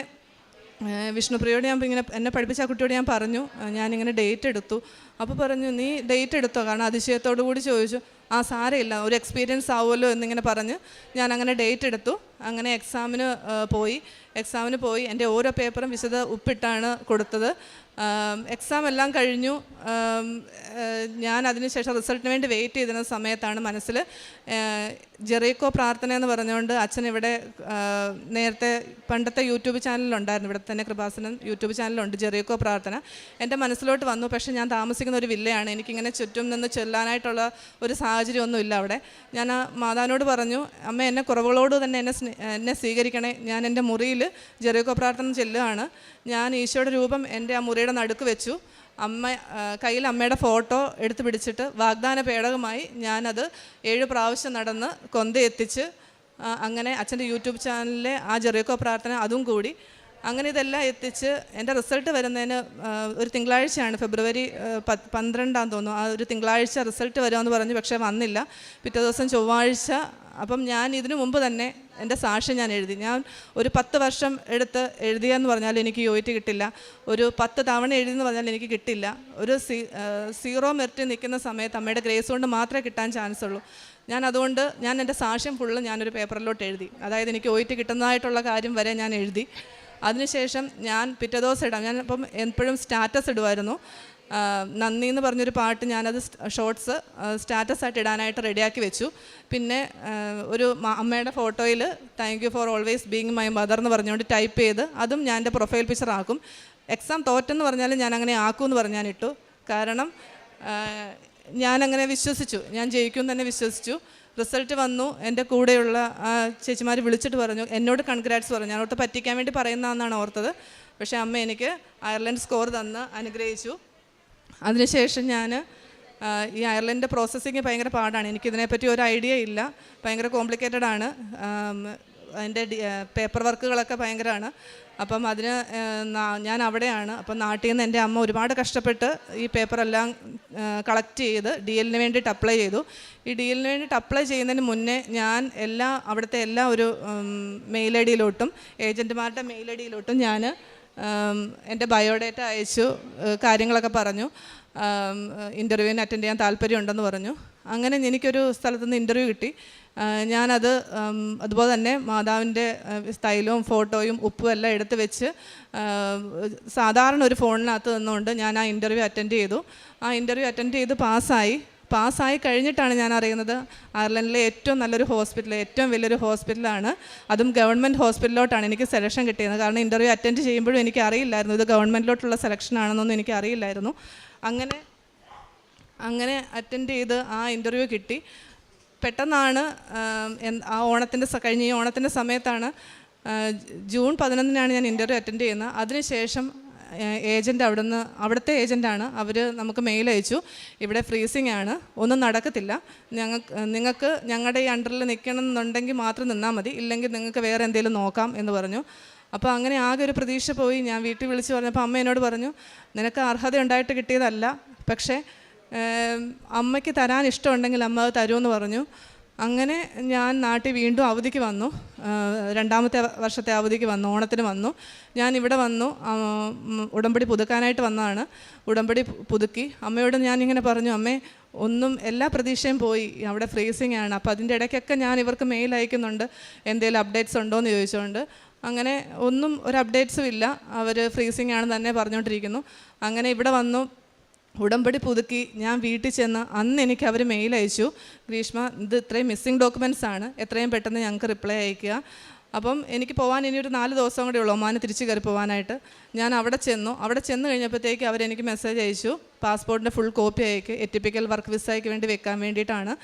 വിഷ്ണുപ്രിയോട് ഞാൻ ഇങ്ങനെ എന്നെ പഠിപ്പിച്ച കുട്ടിയോട് ഞാൻ പറഞ്ഞു. ഞാനിങ്ങനെ ഡേറ്റ് എടുത്തു. അപ്പോൾ പറഞ്ഞു നീ ഡേറ്റ് എടുത്തോ? കാരണം അതിശയത്തോടു കൂടി ചോദിച്ചു ആ സാരമില്ല ഒരു എക്സ്പീരിയൻസ് ആവുമല്ലോ എന്നിങ്ങനെ പറഞ്ഞ് ഞാൻ അങ്ങനെ ഡേറ്റ് എടുത്തു. അങ്ങനെ എക്സാമിന് പോയി. എക്സാമിന് പോയി. എന്റെ ഓരോ പേപ്പറും വിശദ ഉപ്പിട്ടാണ് കൊടുത്തത്. എക്സാം എല്ലാം കഴിഞ്ഞു. ഞാൻ അതിനുശേഷം റിസൾട്ടിന് വേണ്ടി വെയിറ്റ് ചെയ്തിരുന്ന സമയത്താണ് മനസ്സിൽ ജെറീക്കോ പ്രാർത്ഥന എന്ന് പറഞ്ഞുകൊണ്ട് അച്ഛൻ ഇവിടെ നേരത്തെ പണ്ടത്തെ യൂട്യൂബ് ചാനലുണ്ടായിരുന്നു ഇവിടെ തന്നെ കൃപാസനം യൂട്യൂബ് ചാനലുണ്ട് ജെറീക്കോ പ്രാർത്ഥന. എന്റെ മനസ്സിലോട്ട് വന്നു. പക്ഷേ ഞാൻ താമസിക്കുന്ന താമസിക്കുന്ന ഒരു വില്ലയാണ്. എനിക്കിങ്ങനെ ചുറ്റും നിന്ന് ചൊല്ലാനായിട്ടുള്ള ഒരു സാഹചര്യമൊന്നുമില്ല അവിടെ. ഞാൻ ആ മാതാവിനോട് പറഞ്ഞു അമ്മ എന്നെ കുറവുകളോട് തന്നെ എന്നെ എന്നെ സ്വീകരിക്കണേ. ഞാൻ എന്റെ മുറിയിൽ ജെറിക്കോ പ്രാർത്ഥന ചെല്ലുകയാണ്. ഞാൻ ഈശോയുടെ രൂപം എന്റെ ആ മുറിയുടെ നടുക്ക് വെച്ചു. അമ്മ കയ്യിൽ അമ്മയുടെ ഫോട്ടോ എടുത്ത് പിടിച്ചിട്ട് വാഗ്ദാന പേടകമായി ഞാനത് ഏഴ് പ്രാവശ്യം നടന്ന് കൊന്ത എത്തിച്ച് അങ്ങനെ അച്ഛന്റെ യൂട്യൂബ് ചാനലിലെ ആ ജെറിക്കോ പ്രാർത്ഥന അതും കൂടി അങ്ങനെ ഇതെല്ലാം എത്തിച്ച് എന്റെ റിസൾട്ട് വരുന്നതിന് ഒരു തിങ്കളാഴ്ചയാണ്. ഫെബ്രുവരി പന്ത്രണ്ടാം തോന്നുന്നു. ആ ഒരു തിങ്കളാഴ്ച റിസൾട്ട് വരുമെന്ന് പറഞ്ഞു പക്ഷേ വന്നില്ല. പിറ്റേ ദിവസം ചൊവ്വാഴ്ച അപ്പം ഞാൻ ഇതിനു മുമ്പ് തന്നെ എന്റെ സാക്ഷ്യം ഞാൻ എഴുതി. ഞാൻ ഒരു പത്ത് വർഷം എടുത്ത് എഴുതിയെന്ന് പറഞ്ഞാൽ എനിക്ക് യോയിറ്റ് കിട്ടില്ല. ഒരു പത്ത് തവണ എഴുതിയെന്ന് പറഞ്ഞാൽ എനിക്ക് കിട്ടില്ല. ഒരു സീറോ മെറിറ്റ് നിൽക്കുന്ന സമയത്ത് അമ്മയുടെ ഗ്രേസ് കൊണ്ട് മാത്രമേ കിട്ടാൻ ചാൻസ് ഉള്ളൂ. ഞാൻ അതുകൊണ്ട് ഞാൻ എന്റെ സാക്ഷ്യം ഫുള്ള് ഞാനൊരു പേപ്പറിലോട്ട് എഴുതി. അതായത് എനിക്ക് ഒയിറ്റ് കിട്ടുന്നതായിട്ടുള്ള കാര്യം വരെ ഞാൻ എഴുതി. അതിനുശേഷം ഞാൻ പിറ്റേ ദിവസം ഇടാം. ഞാൻ ഇപ്പം എപ്പോഴും സ്റ്റാറ്റസ് ഇടുമായിരുന്നു നന്ദി എന്ന് പറഞ്ഞൊരു പാട്ട് ഞാനത് ഷോർട്സ് സ്റ്റാറ്റസ് ആയിട്ട് ഇടാനായിട്ട് റെഡിയാക്കി വെച്ചു. പിന്നെ ഒരു അമ്മയുടെ ഫോട്ടോയിൽ thank you for always being my mother എന്ന് പറഞ്ഞുകൊണ്ട് ടൈപ്പ് ചെയ്ത് അതും ഞാൻ എന്റെ പ്രൊഫൈൽ പിക്ചർ ആക്കും. എക്സാം തോറ്റെന്ന് പറഞ്ഞാലും ഞാൻ അങ്ങനെ ആക്കും എന്ന് ഞാൻ ഇട്ടു. കാരണം ഞാനങ്ങനെ വിശ്വസിച്ചു. ഞാൻ ജയിക്കും തന്നെ വിശ്വസിച്ചു. റിസൾട്ട് വന്നു. എന്റെ കൂടെയുള്ള ആ ചേച്ചിമാർ വിളിച്ചിട്ട് പറഞ്ഞു. എന്നോട് കൺഗ്രാറ്റ്സ് പറഞ്ഞു. ഞാനോട്ട് പറ്റിക്കാൻ വേണ്ടി പറയുന്നതെന്നാണ് ഓർത്തത്. പക്ഷേ അമ്മ എനിക്ക് അയർലൻഡ് സ്കോർ തന്ന് അനുഗ്രഹിച്ചു. അതിനുശേഷം ഞാൻ ഈ അയർലൻഡ് പ്രോസസ്സിങ് ഭയങ്കര പാടാണ്. എനിക്കിതിനെപ്പറ്റി ഒരു ഐഡിയ ഇല്ല. ഭയങ്കര കോംപ്ലിക്കേറ്റഡ് ആണ്. അതിന്റെ പേപ്പർ വർക്കുകളൊക്കെ ഭയങ്കരമാണ്. അപ്പം അതിന് ഞാൻ അവിടെയാണ് അപ്പം നാട്ടിൽ നിന്ന് എന്റെ അമ്മ ഒരുപാട് കഷ്ടപ്പെട്ട് ഈ പേപ്പറെല്ലാം കളക്ട് ചെയ്ത് ഡി എല്ലിന് വേണ്ടിയിട്ട് അപ്ലൈ ചെയ്തു. ഈ ഡി എല്ലിന് വേണ്ടിയിട്ട് അപ്ലൈ ചെയ്യുന്നതിന് മുന്നേ ഞാൻ എല്ലാ അവിടുത്തെ എല്ലാ ഒരു മെയിൽ ഐ ഡിയിലോട്ടും ഏജന്റുമാരുടെ മെയിൽ ഐ ഡിയിലോട്ടും ഞാൻ എന്റെ ബയോഡേറ്റ അയച്ചു കാര്യങ്ങളൊക്കെ പറഞ്ഞു. ഇന്റർവ്യൂവിന് അറ്റൻഡ് ചെയ്യാൻ താല്പര്യമുണ്ടെന്ന് പറഞ്ഞു. അങ്ങനെ എനിക്കൊരു സ്ഥലത്തു നിന്ന് ഇന്റർവ്യൂ കിട്ടി ഞാനത് അതുപോലെ തന്നെ മാതാവിന്റെ സ്റ്റൈലും ഫോട്ടോയും ഉപ്പും എല്ലാം എടുത്ത് വെച്ച് സാധാരണ ഒരു ഫോണിനകത്ത് നിന്നുകൊണ്ട് ഞാൻ ആ ഇന്റർവ്യൂ അറ്റൻഡ് ചെയ്തു. ആ ഇന്റർവ്യൂ അറ്റൻഡ് ചെയ്ത് പാസ്സായി. പാസ്സായി കഴിഞ്ഞിട്ടാണ് ഞാൻ അറിയുന്നത് അയർലൻഡിലെ ഏറ്റവും നല്ലൊരു ഹോസ്പിറ്റൽ ഏറ്റവും വലിയൊരു ഹോസ്പിറ്റലാണ്. അതും ഗവൺമെന്റ് ഹോസ്പിറ്റലിലോട്ടാണ് എനിക്ക് സെലക്ഷൻ കിട്ടിയത് കാരണം ഇന്റർവ്യൂ അറ്റൻഡ് ചെയ്യുമ്പോഴും എനിക്ക് അറിയില്ലായിരുന്നു ഇത് ഗവൺമെന്റിലോട്ടുള്ള സെലക്ഷൻ ആണെന്നൊന്നും എനിക്ക് അറിയില്ലായിരുന്നു അങ്ങനെ അങ്ങനെ അറ്റൻഡ് ചെയ്ത് ആ ഇന്റർവ്യൂ കിട്ടി. പെട്ടെന്നാണ് ആ ഓണത്തിന്റെ കഴിഞ്ഞ ഈ ഓണത്തിന്റെ സമയത്താണ് ജൂൺ പതിനൊന്നിനാണ് ഞാൻ ഇന്റർവ്യൂ അറ്റൻഡ് ചെയ്യുന്നത്. അതിനുശേഷം ഏജന്റ് അവിടുന്ന് അവിടുത്തെ ഏജന്റാണ് അവർ നമുക്ക് മെയിൽ അയച്ചു. ഇവിടെ ഫ്രീസിംഗ് ആണ് ഒന്നും നടക്കത്തില്ല. ഞങ്ങൾക്ക് നിങ്ങൾക്ക് ഞങ്ങളുടെ ഈ അണ്ടറിൽ നിൽക്കണം എന്നുണ്ടെങ്കിൽ മാത്രം നിന്നാൽ മതി. ഇല്ലെങ്കിൽ നിങ്ങൾക്ക് വേറെ എന്തെങ്കിലും നോക്കാം എന്ന് പറഞ്ഞു. അപ്പോൾ അങ്ങനെ ആകെ ഒരു പ്രതീക്ഷ പോയി. ഞാൻ വീട്ടിൽ വിളിച്ച് പറഞ്ഞപ്പോൾ അമ്മ എന്നോട് പറഞ്ഞു നിനക്ക് അർഹത ഉണ്ടായിട്ട് കിട്ടിയതല്ല പക്ഷേ അമ്മയ്ക്ക് തരാൻ ഇഷ്ടമുണ്ടെങ്കിൽ അമ്മ അത് തരുമെന്ന് പറഞ്ഞു. അങ്ങനെ ഞാൻ നാട്ടിൽ വീണ്ടും അവധിക്ക് വന്നു. രണ്ടാമത്തെ വർഷത്തെ അവധിക്ക് വന്നു ഓണത്തിന് വന്നു. ഞാൻ ഇവിടെ വന്നു. ഉടമ്പടി പുതുക്കാനായിട്ട് വന്നതാണ്. ഉടമ്പടി പുതുക്കി. അമ്മയോട് ഞാൻ ഇങ്ങനെ പറഞ്ഞു അമ്മേ ഒന്നും എല്ലാ പ്രതീക്ഷയും പോയി. അവിടെ ഫ്രീസിങ് ആണ്. അപ്പോൾ അതിന്റെ ഇടയ്ക്കൊക്കെ ഞാൻ ഇവർക്ക് മെയിൽ അയക്കുന്നുണ്ട്. എന്തെങ്കിലും അപ്ഡേറ്റ്സ് ഉണ്ടോ എന്ന് ചോദിച്ചുകൊണ്ട് അങ്ങനെ ഒന്നും ഒരു അപ്ഡേറ്റ്സും ഇല്ല. അവർ ഫ്രീസിങ് ആണെന്ന് തന്നെ പറഞ്ഞുകൊണ്ടിരിക്കുന്നു അങ്ങനെ ഇവിടെ വന്നു ഉടമ്പടി പുതുക്കി ഞാൻ വീട്ടിൽ ചെന്ന് അന്ന് എനിക്ക് അവർ മെയിൽ അയച്ചു. ഗ്രീഷ്മ ഇത് ഇത്രയും മിസ്സിംഗ് ഡോക്യുമെന്റ്സ് ആണ്. എത്രയും പെട്ടെന്ന് ഞങ്ങൾക്ക് റിപ്ലൈ അയക്കുക അപ്പം എനിക്ക് പോകാൻ ഇനി ഒരു നാല് ദിവസം കൂടെ ഉള്ളൂ ഒമാന് തിരിച്ച് കയറി പോകാനായിട്ട് ഞാൻ അവിടെ ചെന്നു. അവിടെ ചെന്ന് കഴിഞ്ഞപ്പോഴത്തേക്ക് അവരെനിക്ക് മെസ്സേജ് അയച്ചു. പാസ്പോർട്ടിന്റെ ഫുൾ കോപ്പി അയക്ക്. എറ്റിപ്പിക്കൽ വർക്ക് വിസയ്ക്ക് വേണ്ടി വെക്കാൻ വേണ്ടിയിട്ടാണ്.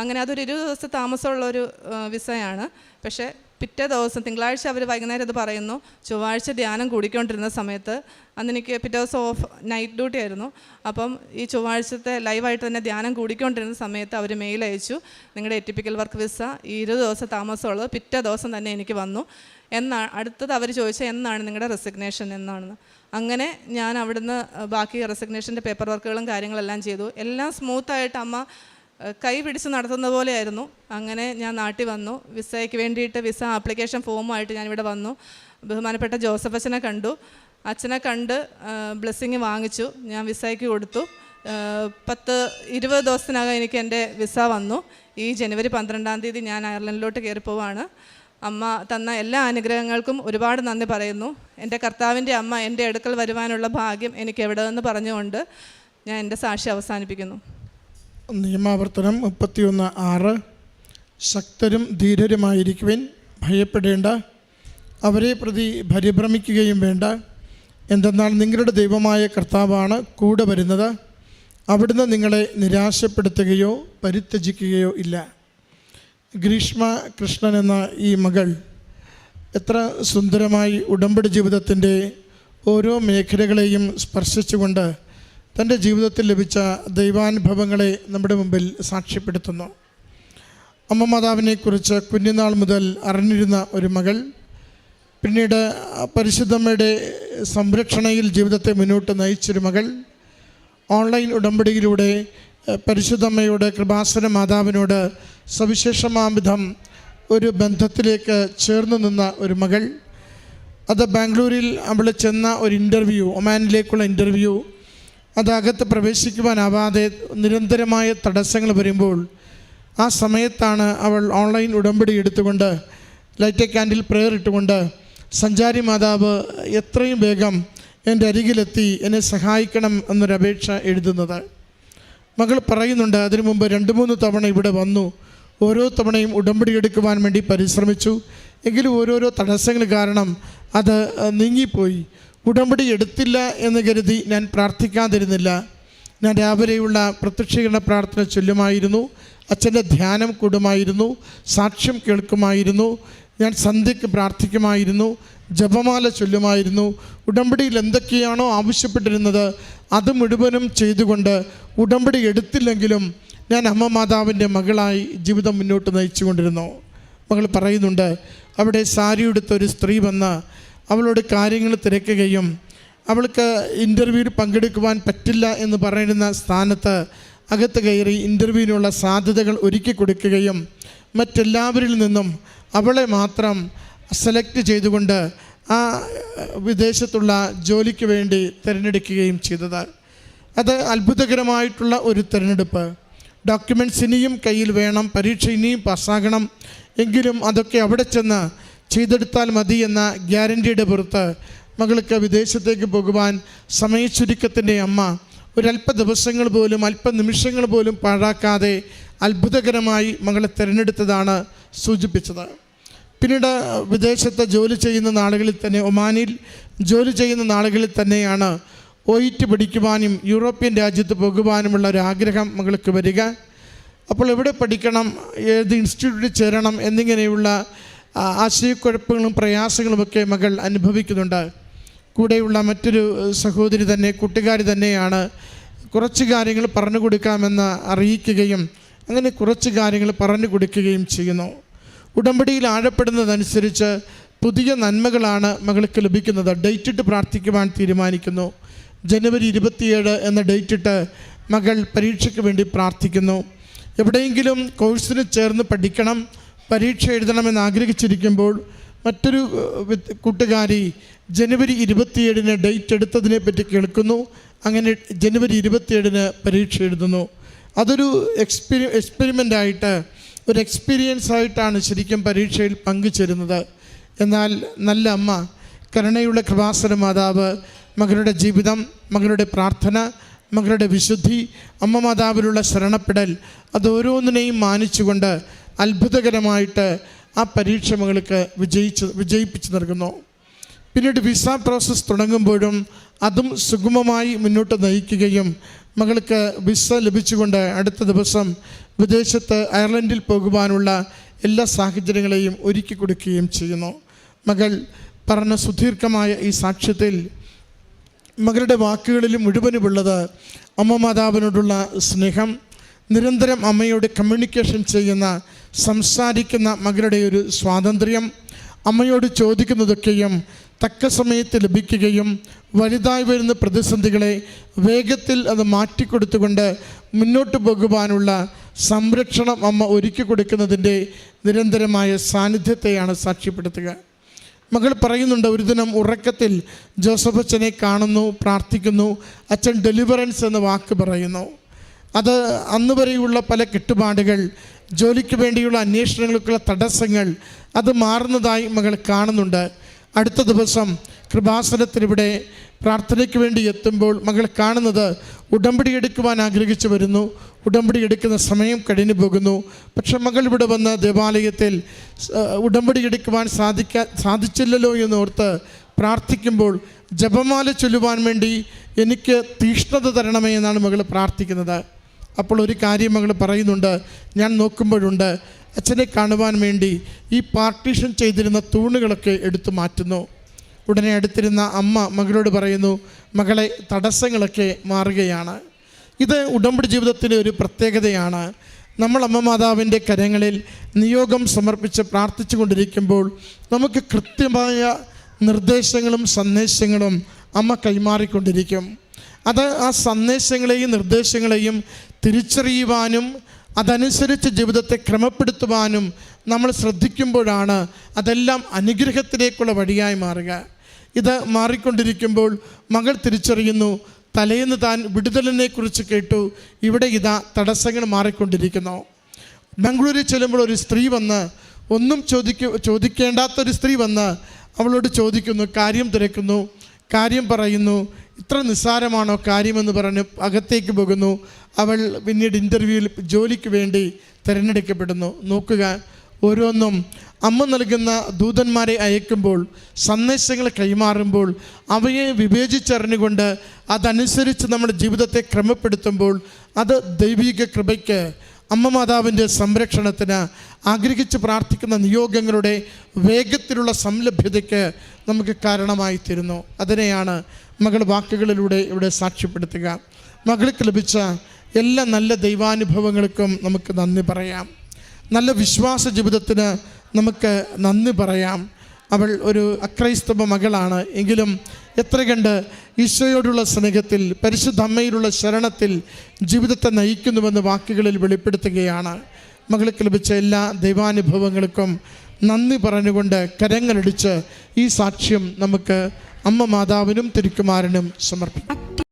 അങ്ങനെ അതൊരു ഇരുപത് ദിവസത്തെ താമസമുള്ള ഒരു വിസയാണ് പക്ഷേ പിറ്റേ ദിവസം തിങ്കളാഴ്ച അവർ വൈകുന്നേരം അത് പറയുന്നു. ചൊവ്വാഴ്ച ധ്യാനം കൂടിക്കൊണ്ടിരുന്ന സമയത്ത് അന്ന് എനിക്ക് പിറ്റേ ദിവസം ഓഫ് നൈറ്റ് ഡ്യൂട്ടി ആയിരുന്നു. അപ്പം ഈ ചൊവ്വാഴ്ചത്തെ ലൈവായിട്ട് തന്നെ ധ്യാനം കൂടിക്കൊണ്ടിരുന്ന സമയത്ത് അവർ മെയിൽ അയച്ചു. നിങ്ങളുടെ എറ്റിപ്പിക്കൽ വർക്ക് വിസ ഈ ഇരുപത് ദിവസം താമസമുള്ളത് പിറ്റേ ദിവസം തന്നെ എനിക്ക് വന്നു. എന്നാണ് അടുത്തത് അവർ ചോദിച്ചാൽ എന്നാണ് നിങ്ങളുടെ റെസിഗ്നേഷൻ എന്നാണെന്ന്. അങ്ങനെ ഞാൻ അവിടുന്ന് ബാക്കി റെസിഗ്നേഷന്റെ പേപ്പർ വർക്കുകളും കാര്യങ്ങളെല്ലാം ചെയ്തു. എല്ലാം സ്മൂത്തായിട്ട് അമ്മ കൈ പിടിച്ച് നടത്തുന്ന പോലെയായിരുന്നു. അങ്ങനെ ഞാൻ നാട്ടിൽ വന്നു. വിസയ്ക്ക് വേണ്ടിയിട്ട് വിസ ആപ്ലിക്കേഷൻ ഫോമുമായിട്ട് ഞാനിവിടെ വന്നു. ബഹുമാനപ്പെട്ട ജോസഫ് അച്ഛനെ കണ്ടു. അച്ഛനെ കണ്ട് ബ്ലെസ്സിങ് വാങ്ങിച്ചു. ഞാൻ വിസയ്ക്ക് കൊടുത്തു. പത്ത് ഇരുപത് ദിവസത്തിനകം എനിക്ക് എന്റെ വിസ വന്നു. ഈ ജനുവരി പന്ത്രണ്ടാം തീയതി ഞാൻ അയർലൻഡിലോട്ട് കയറിപ്പോവാണ് അമ്മ തന്ന എല്ലാ അനുഗ്രഹങ്ങൾക്കും ഒരുപാട് നന്ദി പറയുന്നു. എന്റെ കർത്താവിന്റെ അമ്മ എന്റെ അടുക്കൽ വരുവാനുള്ള ഭാഗ്യം എനിക്ക് എവിടെ നിന്ന് പറഞ്ഞുകൊണ്ട് ഞാൻ എന്റെ സാക്ഷി അവസാനിപ്പിക്കുന്നു. നിയമാവർത്തനം മുപ്പത്തിയൊന്ന് ആറ്. ശക്തരും ധീരരുമായിരിക്കുവിൻ ഭയപ്പെടേണ്ട. അവരെ പ്രതി പരിഭ്രമിക്കുകയും വേണ്ട. എന്തെന്നാൽ നിങ്ങളുടെ ദൈവമായ കർത്താവാണ് കൂടെ വരുന്നത്. അവിടുന്ന് നിങ്ങളെ നിരാശപ്പെടുത്തുകയോ പരിത്യജിക്കുകയോ ഇല്ല. ഗ്രീഷ്മ കൃഷ്ണൻ എന്ന ഈ മകൾ എത്ര സുന്ദരമായി ഉടമ്പടി ജീവിതത്തിന്റെ ഓരോ മേഖലകളെയും സ്പർശിച്ചുകൊണ്ട് തന്റെ ജീവിതത്തിൽ ലഭിച്ച ദൈവാനുഭവങ്ങളെ നമ്മുടെ മുമ്പിൽ സാക്ഷ്യപ്പെടുത്തുന്നു. അമ്മ മാതാവിനെക്കുറിച്ച് കുഞ്ഞുനാൾ മുതൽ അറിഞ്ഞിരുന്ന ഒരു മകൾ പിന്നീട് പരിശുദ്ധമ്മയുടെ സംരക്ഷണയിൽ ജീവിതത്തെ മുന്നോട്ട് നയിച്ചൊരു മകൾ ഓൺലൈൻ ഉടമ്പടിയിലൂടെ പരിശുദ്ധമ്മയുടെ കൃപാസന മാതാവിനോട് സവിശേഷമാവിധം ഒരു ബന്ധത്തിലേക്ക് ചേർന്ന് നിന്ന ഒരു മകൾ. അത് ബാംഗ്ലൂരിൽ അവൾ ചെന്ന ഒരു ഇന്റർവ്യൂ ഒമാനിലേക്കുള്ള ഇന്റർവ്യൂ അതകത്ത് പ്രവേശിക്കുവാനാവാതെ നിരന്തരമായ തടസ്സങ്ങൾ വരുമ്പോൾ ആ സമയത്താണ് അവൾ ഓൺലൈൻ ഉടമ്പടി എടുത്തുകൊണ്ട് ലൈറ്റ് ക്യാൻഡിൽ പ്രെയർ ഇട്ടുകൊണ്ട് സഞ്ചാരി മാതാവ് എത്രയും വേഗം എന്റെ അരികിലെത്തി എന്നെ സഹായിക്കണം എന്നൊരപേക്ഷ എഴുതുന്നത്. മകൾ പറയുന്നുണ്ട് അതിനു മുമ്പ് രണ്ട് മൂന്ന് തവണ ഇവിടെ വന്നു. ഓരോ തവണയും ഉടമ്പടി എടുക്കുവാൻ വേണ്ടി പരിശ്രമിച്ചു. എങ്കിലും ഓരോരോ തടസ്സങ്ങൾ കാരണം അത് നീങ്ങിപ്പോയി. ഉടമ്പടി എടുത്തില്ല എന്ന് കരുതി ഞാൻ പ്രാർത്ഥിക്കാതിരുന്നില്ല. ഞാൻ രാവിലെയുള്ള പ്രത്യക്ഷീകരണ പ്രാർത്ഥന ചൊല്ലുമായിരുന്നു. അച്ഛന്റെ ധ്യാനം കൂടുമായിരുന്നു. സാക്ഷ്യം കേൾക്കുമായിരുന്നു. ഞാൻ സന്ധ്യയ്ക്ക് പ്രാർത്ഥിക്കുമായിരുന്നു. ജപമാല ചൊല്ലുമായിരുന്നു. ഉടമ്പടിയിൽ എന്തൊക്കെയാണോ ആവശ്യപ്പെട്ടിരുന്നത് അത് മുഴുവനും ചെയ്തുകൊണ്ട് ഉടമ്പടി എടുത്തില്ലെങ്കിലും ഞാൻ അമ്മ മാതാവിന്റെ മകളായി ജീവിതം മുന്നോട്ട് നയിച്ചുകൊണ്ടിരുന്നു. മകൾ പറയുന്നുണ്ട് അവിടെ സാരിയെടുത്ത ഒരു സ്ത്രീ വന്ന് അവളോട് കാര്യങ്ങൾ തിരക്കുകയും അവൾക്ക് ഇന്റർവ്യൂവിൽ പങ്കെടുക്കുവാൻ പറ്റില്ല എന്ന് പറയുന്ന സ്ഥാനത്ത് അകത്ത് കയറി ഇന്റർവ്യൂവിനുള്ള സാധ്യതകൾ ഒരുക്കി കൊടുക്കുകയും മറ്റെല്ലാവരിൽ നിന്നും അവളെ മാത്രം സെലക്ട് ചെയ്തുകൊണ്ട് ആ വിദേശത്തുള്ള ജോലിക്ക് വേണ്ടി തിരഞ്ഞെടുക്കുകയും ചെയ്തത് അത് അത്ഭുതകരമായിട്ടുള്ള ഒരു തിരഞ്ഞെടുപ്പ്. ഡോക്യുമെന്റ്സ് ഇനിയും കയ്യിൽ വേണം പരീക്ഷ ഇനിയും പാസ്സാകണം എങ്കിലും അതൊക്കെ അവിടെ ചെന്ന് ചെയ്തെടുത്താൽ മതി എന്ന ഗ്യാരന്റിയുടെ പുറത്ത് മകൾക്ക് വിദേശത്തേക്ക് പോകുവാൻ സമയച്ചുരുക്കത്തിന്റെ അമ്മ ഒരല്പ ദിവസങ്ങൾ പോലും അല്പ നിമിഷങ്ങൾ പോലും പാഴാക്കാതെ അത്ഭുതകരമായി മകളെ തിരഞ്ഞെടുത്തതാണ് സൂചിപ്പിച്ചത്. പിന്നീട് വിദേശത്ത് ജോലി ചെയ്യുന്ന നാളുകളിൽ തന്നെ ഒമാനിൽ ജോലി ചെയ്യുന്ന നാളുകളിൽ തന്നെയാണ് ഓയിറ്റ് പഠിക്കുവാനും യൂറോപ്യൻ രാജ്യത്ത് പോകുവാനുമുള്ള ഒരു ആഗ്രഹം മകൾക്ക് വരിക. അപ്പോൾ എവിടെ പഠിക്കണം ഏത് ഇൻസ്റ്റിറ്റ്യൂട്ടിൽ ചേരണം എന്നിങ്ങനെയുള്ള ആശയക്കുഴപ്പങ്ങളും പ്രയാസങ്ങളുമൊക്കെ മകൾ അനുഭവിക്കുന്നുണ്ട്. കൂടെയുള്ള മറ്റൊരു സഹോദരി തന്നെ കൂട്ടുകാരി തന്നെയാണ് കുറച്ച് കാര്യങ്ങൾ പറഞ്ഞു കൊടുക്കാമെന്ന് അറിയിക്കുകയും അങ്ങനെ കുറച്ച് കാര്യങ്ങൾ പറഞ്ഞു കൊടുക്കുകയും ചെയ്യുന്നു. ഉടമ്പടിയിൽ ആഴപ്പെടുന്നതനുസരിച്ച് പുതിയ നന്മകളാണ് മകൾക്ക് ലഭിക്കുന്നത്. ഡേറ്റ് ഇട്ട് പ്രാർത്ഥിക്കുവാൻ തീരുമാനിക്കുന്നു. ജനുവരി ഇരുപത്തിയേഴ് എന്ന ഡേറ്റ് ഇട്ട് മകൾ പരീക്ഷയ്ക്ക് വേണ്ടി പ്രാർത്ഥിക്കുന്നു. എവിടെയെങ്കിലും കോഴ്സിന് ചേർന്ന് പഠിക്കണം. പരീക്ഷ എഴുതണമെന്ന് ആഗ്രഹിച്ചിരിക്കുമ്പോൾ മറ്റൊരു കൂട്ടുകാരി ജനുവരി ഇരുപത്തിയേഴിന് ഡേറ്റ് എടുത്തതിനെ പറ്റി കേൾക്കുന്നു. അങ്ങനെ ജനുവരി ഇരുപത്തിയേഴിന് പരീക്ഷ എഴുതുന്നു. അതൊരു എക്സ്പീരി എക്സ്പെരിമെന്റ് ആയിട്ട് ഒരു എക്സ്പീരിയൻസ് ആയിട്ടാണ് ശരിക്കും പരീക്ഷയിൽ പങ്കുചേരുന്നത്. എന്നാൽ നല്ല അമ്മ കരുണയുള്ള കൃപാസന മാതാവ് മകളുടെ ജീവിതം മകളുടെ പ്രാർത്ഥന മകളുടെ വിശുദ്ധി അമ്മ മാതാവിലുള്ള ശരണപ്പെടൽ അതോരോന്നിനെയും മാനിച്ചുകൊണ്ട് അത്ഭുതകരമായിട്ട് ആ പരീക്ഷമകൾക്ക് വിജയിച്ച് വിജയിപ്പിച്ചു നൽകുന്നു. പിന്നീട് വിസ പ്രോസസ്സ് തുടങ്ങുമ്പോഴും അതും സുഗമമായി മുന്നോട്ട് നയിക്കുകയും മകൾക്ക് വിസ ലഭിച്ചുകൊണ്ട് അടുത്ത ദിവസം വിദേശത്ത് അയർലൻഡിൽ പോകുവാനുള്ള എല്ലാ സാഹചര്യങ്ങളെയും ഒരുക്കി കൊടുക്കുകയും ചെയ്യുന്നു. മകൾ പറഞ്ഞ സുദീർഘമായ ഈ സാക്ഷ്യത്തിൽ മകളുടെ വാക്കുകളിലും മുഴുവനുമുള്ളത് അമ്മ മാതാവിനോടുള്ള സ്നേഹം നിരന്തരം അമ്മയോട് കമ്മ്യൂണിക്കേഷൻ ചെയ്യുന്ന സംസാരിക്കുന്ന മകളുടെ ഒരു സ്വാതന്ത്ര്യം അമ്മയോട് ചോദിക്കുന്നതൊക്കെയും തക്ക സമയത്ത് ലഭിക്കുകയും വലുതായി വരുന്ന പ്രതിസന്ധികളെ വേഗത്തിൽ അത് മാറ്റിക്കൊടുത്തുകൊണ്ട് മുന്നോട്ട് പോകുവാനുള്ള സംരക്ഷണം അമ്മ ഒരുക്കി കൊടുക്കുന്നതിന്റെ നിരന്തരമായ സാന്നിധ്യത്തെയാണ് സാക്ഷ്യപ്പെടുത്തുക. മകൾ പറയുന്നുണ്ട് ഒരു ദിനം ഉറക്കത്തിൽ ജോസഫ് അച്ഛനെ കാണുന്നു പ്രാർത്ഥിക്കുന്നു അച്ഛൻ ഡെലിവറൻസ് എന്ന വാക്ക് പറയുന്നു. അത് അന്ന് വരെയുള്ള പല കെട്ടുപാടുകൾ ജോലിക്ക് വേണ്ടിയുള്ള അന്വേഷണങ്ങൾക്കുള്ള തടസ്സങ്ങൾ അത് മാറുന്നതായി മകൾ കാണുന്നുണ്ട്. അടുത്ത ദിവസം കൃപാസനത്തിനിവിടെ പ്രാർത്ഥനയ്ക്ക് വേണ്ടി എത്തുമ്പോൾ മകൾ കാണുന്നത് ഉടമ്പടി എടുക്കുവാൻ ആഗ്രഹിച്ചു വരുന്നു. ഉടമ്പടി എടുക്കുന്ന സമയം കഴിഞ്ഞു പോകുന്നു. പക്ഷെ മകൾ ഇവിടെ വന്ന് ദേവാലയത്തിൽ ഉടമ്പടി എടുക്കുവാൻ സാധിക്കാ സാധിച്ചില്ലല്ലോ എന്നോർത്ത് പ്രാർത്ഥിക്കുമ്പോൾ ജപമാല ചൊല്ലുവാൻ വേണ്ടി എനിക്ക് തീഷ്ണത തരണമേ എന്നാണ് മകൾ പ്രാർത്ഥിക്കുന്നത്. അപ്പോൾ ഒരു കാര്യം മകൾ പറയുന്നുണ്ട്. ഞാൻ നോക്കുമ്പോഴുണ്ട്. അച്ഛനെ കാണുവാൻ വേണ്ടി ഈ പാർട്ടീഷൻ ചെയ്തിരുന്ന തൂണുകളൊക്കെ എടുത്തു മാറ്റുന്നു. ഉടനെ അടുത്തിരുന്ന അമ്മ മകളോട് പറയുന്നു മകളെ തടസ്സങ്ങളൊക്കെ മാറുകയാണ്. ഇത് ഉടമ്പടി ജീവിതത്തിന്റെ ഒരു പ്രത്യേകതയാണ്. നമ്മൾ അമ്മ മാതാവിന്റെ കരങ്ങളിൽ നിയോഗം സമർപ്പിച്ച് പ്രാർത്ഥിച്ചു കൊണ്ടിരിക്കുമ്പോൾ നമുക്ക് കൃത്യമായ നിർദ്ദേശങ്ങളും സന്ദേശങ്ങളും അമ്മ കൈമാറിക്കൊണ്ടിരിക്കും. അത് ആ സന്ദേശങ്ങളെയും നിർദ്ദേശങ്ങളെയും തിരിച്ചറിയുവാനും അതനുസരിച്ച് ജീവിതത്തെ ക്രമപ്പെടുത്തുവാനും നമ്മൾ ശ്രദ്ധിക്കുമ്പോഴാണ് അതെല്ലാം അനുഗ്രഹത്തിലേക്കുള്ള വഴിയായി മാറുക. ഇത് മാറിക്കൊണ്ടിരിക്കുമ്പോൾ മകൾ തിരിച്ചറിയുന്നു തലേന്ന് താൻ വിടുതലിനെക്കുറിച്ച് കേട്ടു ഇവിടെ ഇതാ തടസ്സങ്ങൾ മാറിക്കൊണ്ടിരിക്കുന്നു. ബംഗളൂരിൽ ചെല്ലുമ്പോൾ ഒരു സ്ത്രീ വന്ന് ഒന്നും ചോദിക്ക ചോദിക്കേണ്ടാത്തൊരു സ്ത്രീ വന്ന് അവളോട് ചോദിക്കുന്നു കാര്യം തിരക്കുന്നു കാര്യം പറയുന്നു ഇത്ര നിസ്സാരമാണോ കാര്യമെന്ന് പറഞ്ഞ് അകത്തേക്ക് പോകുന്നു. അവൾ പിന്നീട് ഇന്റർവ്യൂവിൽ ജോലിക്ക് വേണ്ടി തിരഞ്ഞെടുക്കപ്പെടുന്നു. നോക്കുക ഓരോന്നും അമ്മ നൽകുന്ന ദൂതന്മാരെ അയക്കുമ്പോൾ സന്ദേശങ്ങൾ കൈമാറുമ്പോൾ അവയെ വിവേചിച്ചറിഞ്ഞുകൊണ്ട് അതനുസരിച്ച് നമ്മുടെ ജീവിതത്തെ ക്രമപ്പെടുത്തുമ്പോൾ അത് ദൈവിക കൃപയ്ക്ക് അമ്മ മാതാവിന്റെ സംരക്ഷണത്തിന് ആഗ്രഹിച്ച് പ്രാർത്ഥിക്കുന്ന നിയോഗങ്ങളുടെ വേഗത്തിലുള്ള സംലഭ്യതയ്ക്ക് നമുക്ക് കാരണമായി തീരുന്നു. അതിനെയാണ് മകൾ വാക്കുകളിലൂടെ ഇവിടെ സാക്ഷ്യപ്പെടുത്തുക. മകൾക്ക് ലഭിച്ച എല്ലാ നല്ല ദൈവാനുഭവങ്ങൾക്കും നമുക്ക് നന്ദി പറയാം. നല്ല വിശ്വാസ ജീവിതത്തിന് നമുക്ക് നന്ദി പറയാം. അവൾ ഒരു അക്രൈസ്തവ മകളാണ്. എങ്കിലും എത്ര കണ്ട് ഈശോയോടുള്ള സ്നേഹത്തിൽ പരിശുദ്ധ അമ്മയിലുള്ള ശരണത്തിൽ ജീവിതത്തെ നയിക്കുന്നുവെന്ന് വാക്കുകളിൽ വെളിപ്പെടുത്തുകയാണ്. മകൾക്ക് ലഭിച്ച എല്ലാ ദൈവാനുഭവങ്ങൾക്കും നന്ദി പറഞ്ഞുകൊണ്ട് കരങ്ങളടിച്ച് ഈ സാക്ഷ്യം നമുക്ക് അമ്മ മാതാവിനും തിരുക്കുമാരനും സമർപ്പിക്കാം.